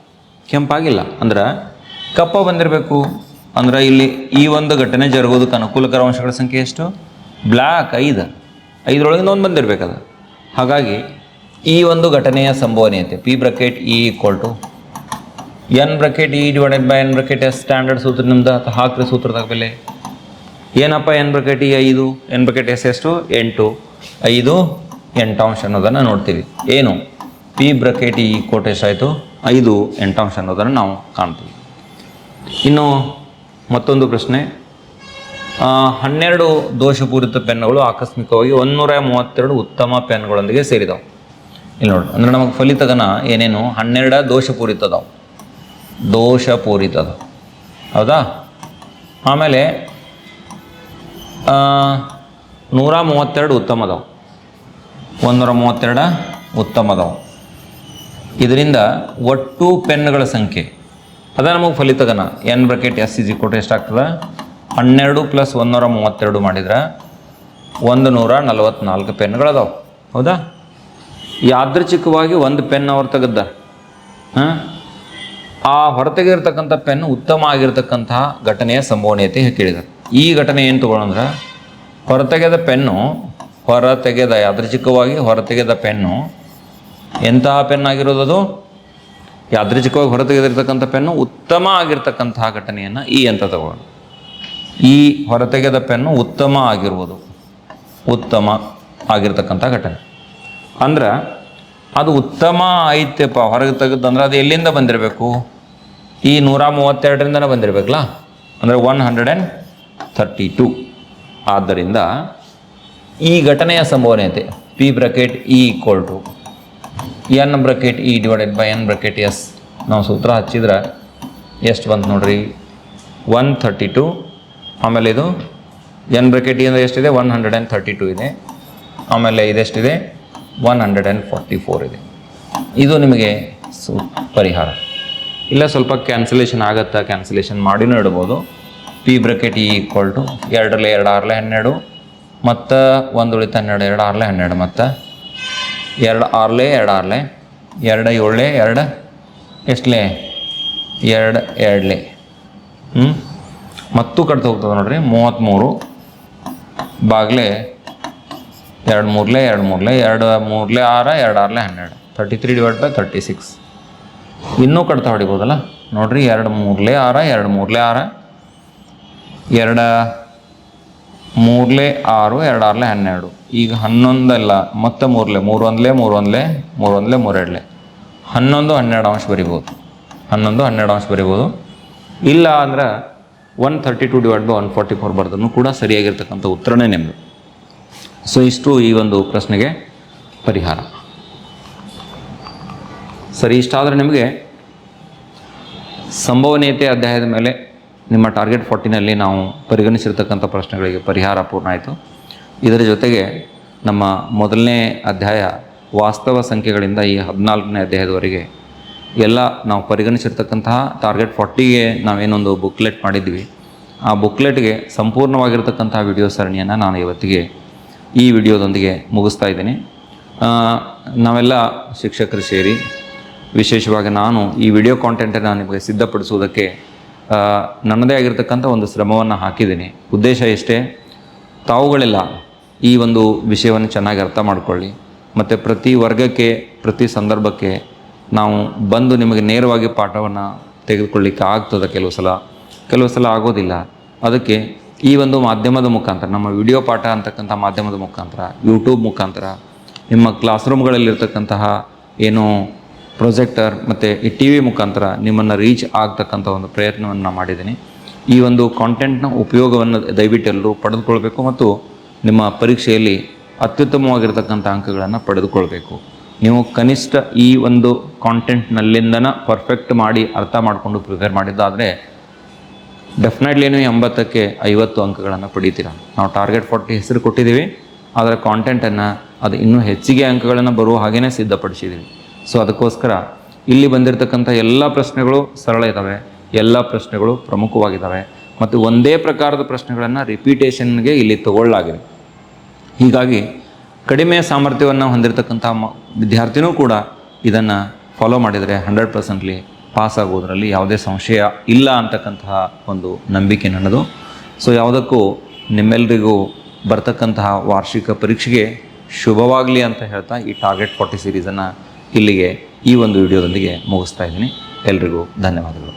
ಕೆಂಪಾಗಿಲ್ಲ ಅಂದ್ರೆ ಕಪ್ಪ ಬಂದಿರಬೇಕು. ಅಂದ್ರೆ ಇಲ್ಲಿ ಈ ಒಂದು ಘಟನೆ ಜರುಗೋದಕ್ಕೆ ಅನುಕೂಲಕರ ಅಂಶಗಳ ಸಂಖ್ಯೆ ಎಷ್ಟು? ಬ್ಲ್ಯಾಕ್ ಐದು. ಐದರೊಳಗಿಂದ ಒಂದು ಬಂದಿರಬೇಕದು. ಹಾಗಾಗಿ ಈ ಒಂದು ಘಟನೆಯ ಸಂಭವನೀಯತೆ P bracket E equal to n bracket E divided by n bracket S standard ಸೂತ್ರ ನಿಮ್ದು, ಅಥವಾ ಹಾಕ್ರಿ ಸೂತ್ರದಾಗ ಬೆಲೆ. ಏನಪ್ಪ ಎನ್ ಬ್ರಕೆಟ್ ಇ ಐದು ಎನ್ ಬ್ರಕೆಟ್ ಎಸ್ ಎಷ್ಟು? ಎಂಟು. ಐದು ಎಂಟಾಂಶ ಅನ್ನೋದನ್ನು ನೋಡ್ತೀವಿ. ಏನು? ಪಿ ಬ್ರಕೆಟ್ ಇ ಕೋಟ್ ಎಷ್ಟಾಯಿತು ಐದು ಎಂಟಾಂಶ ಅನ್ನೋದನ್ನು ನಾವು ಕಾಣ್ತೀವಿ. ಇನ್ನು ಮತ್ತೊಂದು ಪ್ರಶ್ನೆ. ಹನ್ನೆರಡು ದೋಷಪೂರಿತ ಪೆನ್ಗಳು ಆಕಸ್ಮಿಕವಾಗಿ ಒಂದೂರ ಮೂವತ್ತೆರಡು ಉತ್ತಮ ಪೆನ್ಗಳೊಂದಿಗೆ ಸೇರಿದವು. ಇಲ್ಲಿ ನೋಡಿ, ಅಂದ್ರೆ ನಮಗೆ ಫಲಿತಗನ ಏನೇನು? ಹನ್ನೆರಡ ದೋಷಪೂರಿತದವು. ದೋಷಪೂರಿತದ. ಹೌದಾ? ಆಮೇಲೆ ನೂರ ಮೂವತ್ತೆರಡು ಉತ್ತಮದವು. ಒಂದೂರ ಮೂವತ್ತೆರಡು ಉತ್ತಮದವು. ಇದರಿಂದ ಒಟ್ಟು ಪೆನ್ಗಳ ಸಂಖ್ಯೆ. ಅದ ನಮಗೆ ಫಲಿತಗನ. N bracket S C G ಕೊಟ್ಟು ಎಷ್ಟಾಗ್ತದೆ ಹನ್ನೆರಡು ಪ್ಲಸ್ ಒಂದೂರ ಮೂವತ್ತೆರಡು ಮಾಡಿದ್ರೆ ಒಂದು ನೂರ ನಲವತ್ತ್ನಾಲ್ಕು ಪೆನ್ಗಳದಾವೆ. ಹೌದಾ? ಯಾದೃಚ್ಛಿಕವಾಗಿ ಒಂದು ಪೆನ್ ಅವ್ರು ತೆಗೆದ ಹಾಂ? ಆ ಹೊರತೆಗಿರ್ತಕ್ಕಂಥ ಪೆನ್ ಉತ್ತಮ ಆಗಿರ್ತಕ್ಕಂತಹ ಘಟನೆಯ ಸಂಭವನೀಯತೆ ಕೇಳಿದರು ಈ ಘಟನೆ ಏನು ತಗೊಳಂದ್ರೆ ಹೊರತೆಗೆದ ಪೆನ್ನು ಹೊರತೆಗೆದ ಯಾದೃಚ್ಛಿಕವಾಗಿ ಹೊರತೆಗೆದ ಪೆನ್ನು ಎಂತಹ ಪೆನ್ ಆಗಿರೋದು ಅದು? ಯಾದೃಚ್ಛಿಕವಾಗಿ ಹೊರತೆಗೆದಿರ್ತಕ್ಕಂಥ ಪೆನ್ನು ಉತ್ತಮ ಆಗಿರ್ತಕ್ಕಂತಹ ಘಟನೆಯನ್ನು ಈ ಅಂತ ತಗೊಳ್ಳೋಣ ಈ ಹೊರತೆಗೆದ ಪೆನ್ನು ಉತ್ತಮ ಆಗಿರುವುದು. ಉತ್ತಮ ಆಗಿರ್ತಕ್ಕಂಥ ಘಟನೆ. ಅಂದ್ರೆ ಅದು ಉತ್ತಮ ಐತೆಪ್ಪ. ಹೊರಗೆ ತೆಗೆದಂದ್ರೆ ಅದು ಎಲ್ಲಿಂದ ಬಂದಿರಬೇಕು? ಈ ನೂರ ಮೂವತ್ತೆರಡರಿಂದನೇ ಬಂದಿರಬೇಕಲ್ಲ? ಅಂದರೆ one hundred and thirty two. ಆದ್ದರಿಂದ ಈ ಘಟನೆಯ ಸಂಭವನೀಯತೆ, P bracket E equal to, n bracket E divided by n bracket S. ನಾವು ಸೂತ್ರ ಹಚ್ಚಿದ್ರೆ ಎಷ್ಟು ಬಂತು ನೋಡ್ರಿ? ಒನ್ ಥರ್ಟಿ ಟು ಆಮೇಲೆ ಇದು ಎನ್ ಬ್ರಕೆಟ್ ಅಂದರೆ ಎಷ್ಟಿದೆ? One hundred and thirty two ಇದೆ. ಆಮೇಲೆ ಇದೆಷ್ಟಿದೆ? One hundred and forty four ಇದೆ. ಇದು ನಿಮಗೆ ಸು ಪರಿಹಾರ. ಇಲ್ಲ, ಸ್ವಲ್ಪ ಕ್ಯಾನ್ಸಲೇಷನ್ ಆಗುತ್ತಾ? ಕ್ಯಾನ್ಸಲೇಷನ್ ಮಾಡಿನೂ ಇಡ್ಬೋದು P bracket E equal to ಎರಡರಲ್ಲಿ ಎರಡು ಆರ್ಲೆ ಹನ್ನೆರಡು, ಮತ್ತು ಒಂದು ಉಳಿತ ಹನ್ನೆರಡು ಎರಡು ಆರ್ಲೆ ಹನ್ನೆರಡು, ಮತ್ತು ಎರಡು ಆರ್ಲೆ ಎರಡು ಆರ್ಲೆ ಎರಡು ಏಳಲೆ ಎರಡು, ಎಷ್ಟಲೇ? ಎರಡು ಎರಡಲೆ ಹ್ಞೂ ಮತ್ತು ಕಟ್ತಾ ಹೋಗ್ತದೆ ನೋಡ್ರಿ ಮೂವತ್ತ್ಮೂರು ಬಾಗ್ಲೆ ಎರಡು ಮೂರ್ಲೆ ಎರಡು ಮೂರ್ಲೆ ಎರಡು ಮೂರ್ಲೆ ಆರ, ಎರಡು ಆರ್ಲೆ ಹನ್ನೆರಡು. Thirty three divide by thirty six ಇನ್ನೂ ಕಡ್ತಾ ಹೊಡಿಬೋದಲ್ಲ? ನೋಡ್ರಿ, ಎರಡು ಮೂರ್ಲೆ ಆರ, ಎರಡು ಮೂರ್ಲೆ ಆರ. ಎರಡು ಮೂರ್ಲೆ ಆರು, ಎರಡು ಆರ್ಲೆ ಹನ್ನೆರಡು. ಈಗ ಹನ್ನೊಂದಲ್ಲ, ಮತ್ತೆ ಮೂರ್ಲೆ ಮೂರು ಒಂದ್ಲೆ ಮೂರು ಒಂದ್ಲೆ ಮೂರು ಒಂದ್ಲೆ ಮೂರೆರಡಲೆ ಹನ್ನೊಂದು ಹನ್ನೆರಡು ಅಂಶ ಬರಿಬೋದು. ಹನ್ನೊಂದು ಹನ್ನೆರಡು ಅಂಶ ಬರಿಬೋದು. ಇಲ್ಲ ಅಂದ್ರೆ one thirty two divide by one forty four ಬರೆದ್ರೂ ಕೂಡ ಸರಿಯಾಗಿರ್ತಕ್ಕಂಥ ಉತ್ತರನೇ ನಿಮ್ಮದು ಸೊ ಇಷ್ಟು ಈ ಒಂದು ಪ್ರಶ್ನೆಗೆ ಪರಿಹಾರ. ಸರಿ ಇಷ್ಟಾದರೆ ನಿಮಗೆ ಸಂಭವನೀಯತೆ ಅಧ್ಯಾಯದ ಮೇಲೆ ನಿಮ್ಮ ಟಾರ್ಗೆಟ್ ಫೋರ್ಟಿನಲ್ಲಿ ನಾವು ಪರಿಗಣಿಸಿರ್ತಕ್ಕಂಥ ಪ್ರಶ್ನೆಗಳಿಗೆ ಪರಿಹಾರ ಪೂರ್ಣ ಆಯಿತು. ಇದರ ಜೊತೆಗೆ ನಮ್ಮ ಮೊದಲನೇ ಅಧ್ಯಾಯ ವಾಸ್ತವ ಸಂಖ್ಯೆಗಳಿಂದ ಈ ಹದಿನಾಲ್ಕನೇ ಅಧ್ಯಾಯದವರೆಗೆ ಎಲ್ಲ ನಾವು ಪರಿಗಣಿಸಿರ್ತಕ್ಕಂತಹ ಟಾರ್ಗೆಟ್ ಫಾರ್ಟಿಗೆ ನಾವೇನೊಂದು ಬುಕ್ಲೆಟ್ ಮಾಡಿದ್ವಿ. ಆ ಬುಕ್ಲೆಟ್ಗೆ ಸಂಪೂರ್ಣವಾಗಿರ್ತಕ್ಕಂಥ ವಿಡಿಯೋ ಸರಣಿಯನ್ನು ನಾನು ಇವತ್ತಿಗೆ ಈ ವಿಡಿಯೋದೊಂದಿಗೆ ಮುಗಿಸ್ತಾ ಇದ್ದೀನಿ. ನಾವೆಲ್ಲ ಶಿಕ್ಷಕರು ಸೇರಿ ವಿಶೇಷವಾಗಿ ನಾನು ಈ ವಿಡಿಯೋ ಕಾಂಟೆಂಟನ್ನು ನಿಮಗೆ ಸಿದ್ಧಪಡಿಸುವುದಕ್ಕೆ ನನ್ನದೇ ಆಗಿರ್ತಕ್ಕಂಥ ಒಂದು ಶ್ರಮವನ್ನು ಹಾಕಿದ್ದೀನಿ. ಉದ್ದೇಶ ಎಷ್ಟೇ, ತಾವುಗಳೆಲ್ಲ ಈ ಒಂದು ವಿಷಯವನ್ನು ಚೆನ್ನಾಗಿ ಅರ್ಥ ಮಾಡಿಕೊಳ್ಳಿ. ಮತ್ತು ಪ್ರತಿ ವರ್ಗಕ್ಕೆ, ಪ್ರತಿ ಸಂದರ್ಭಕ್ಕೆ ನಾವು ಬಂದು ನಿಮಗೆ ನೇರವಾಗಿ ಪಾಠವನ್ನು ತೆಗೆದುಕೊಳ್ಳಿಕ್ಕೆ ಆಗ್ತದೆ ಕೆಲವು ಸಲ. ಕೆಲವು ಸಲ ಆಗೋದಿಲ್ಲ. ಅದಕ್ಕೆ ಈ ಒಂದು ಮಾಧ್ಯಮದ ಮುಖಾಂತರ, ನಮ್ಮ ವಿಡಿಯೋ ಪಾಠ ಅಂತಕ್ಕಂಥ ಮಾಧ್ಯಮದ ಮುಖಾಂತರ ಯೂಟ್ಯೂಬ್ ಮುಖಾಂತರ, ನಿಮ್ಮ ಕ್ಲಾಸ್ ರೂಮ್ಗಳಲ್ಲಿರ್ತಕ್ಕಂತಹ ಏನು ಪ್ರೊಜೆಕ್ಟರ್ ಮತ್ತು ಈ ಟಿ ವಿ ಮುಖಾಂತರ ನಿಮ್ಮನ್ನು ರೀಚ್ ಆಗ್ತಕ್ಕಂಥ ಒಂದು ಪ್ರಯತ್ನವನ್ನು ನಾನು ಮಾಡಿದ್ದೀನಿ. ಈ ಒಂದು ಕಾಂಟೆಂಟ್ನ ಉಪಯೋಗವನ್ನು ದಯವಿಟ್ಟು ಎಲ್ಲರೂ ಪಡೆದುಕೊಳ್ಬೇಕು ಮತ್ತು ನಿಮ್ಮ ಪರೀಕ್ಷೆಯಲ್ಲಿ ಅತ್ಯುತ್ತಮವಾಗಿರ್ತಕ್ಕಂಥ ಅಂಕಗಳನ್ನು ಪಡೆದುಕೊಳ್ಬೇಕು. ನೀವು ಕನಿಷ್ಠ ಈ ಒಂದು ಕಾಂಟೆಂಟ್ನಲ್ಲಿಂದನ ಪರ್ಫೆಕ್ಟ್ ಮಾಡಿ ಅರ್ಥ ಮಾಡಿಕೊಂಡು ಪ್ರಿಪೇರ್ ಮಾಡಿದ್ದಾದರೆ ಡೆಫಿನೆಟ್ಲಿ ನೀವು ಎಂಬತ್ತಕ್ಕೆ ಐವತ್ತು ಅಂಕಗಳನ್ನು ಪಡಿತೀರಾ. ನಾವು ಟಾರ್ಗೆಟ್ ಫಾರ್ಟಿ ಹೆಸರು ಕೊಟ್ಟಿದ್ದೀವಿ ಅದರ ಕಾಂಟೆಂಟನ್ನು ಅದು ಇನ್ನೂ ಹೆಚ್ಚಿಗೆ ಅಂಕಗಳನ್ನು ಬರುವ ಹಾಗೇ ಸಿದ್ಧಪಡಿಸಿದ್ದೀವಿ. ಸೊ ಅದಕ್ಕೋಸ್ಕರ ಇಲ್ಲಿ ಬಂದಿರತಕ್ಕಂಥ ಎಲ್ಲ ಪ್ರಶ್ನೆಗಳು ಸರಳ ಇದ್ದಾವೆ ಎಲ್ಲ ಪ್ರಶ್ನೆಗಳು ಪ್ರಮುಖವಾಗಿದ್ದಾವೆ ಮತ್ತು ಒಂದೇ ಪ್ರಕಾರದ ಪ್ರಶ್ನೆಗಳನ್ನು ರಿಪೀಟೇಷನ್ಗೆ ಇಲ್ಲಿ ತಗೊಳ್ಳಲಾಗಿದೆ. ಹೀಗಾಗಿ ಕಡಿಮೆ ಸಾಮರ್ಥ್ಯವನ್ನು ಹೊಂದಿರತಕ್ಕಂಥ ಮ ವಿದ್ಯಾರ್ಥಿನೂ ಕೂಡ ಇದನ್ನು ಫಾಲೋ ಮಾಡಿದರೆ ಹಂಡ್ರೆಡ್ ಪರ್ಸೆಂಟ್ಲಿ ಪಾಸ್ ಆಗೋದರಲ್ಲಿ ಯಾವುದೇ ಸಂಶಯ ಇಲ್ಲ ಅಂತಕ್ಕಂತಹ ಒಂದು ನಂಬಿಕೆ ನನ್ನದು. ಸೊ ಯಾವುದಕ್ಕೂ ನಿಮ್ಮೆಲ್ಲರಿಗೂ ಬರ್ತಕ್ಕಂತಹ ವಾರ್ಷಿಕ ಪರೀಕ್ಷೆಗೆ ಶುಭವಾಗಲಿ ಅಂತ ಹೇಳ್ತಾ ಈ ಟಾರ್ಗೆಟ್ ಫಾರ್ಟಿ ಸೀರೀಸನ್ನು ಇಲ್ಲಿಗೆ ಈ ಒಂದು ವಿಡಿಯೋದೊಂದಿಗೆ ಮುಗಿಸ್ತಾ ಇದ್ದೀನಿ. ಎಲ್ರಿಗೂ ಧನ್ಯವಾದಗಳು.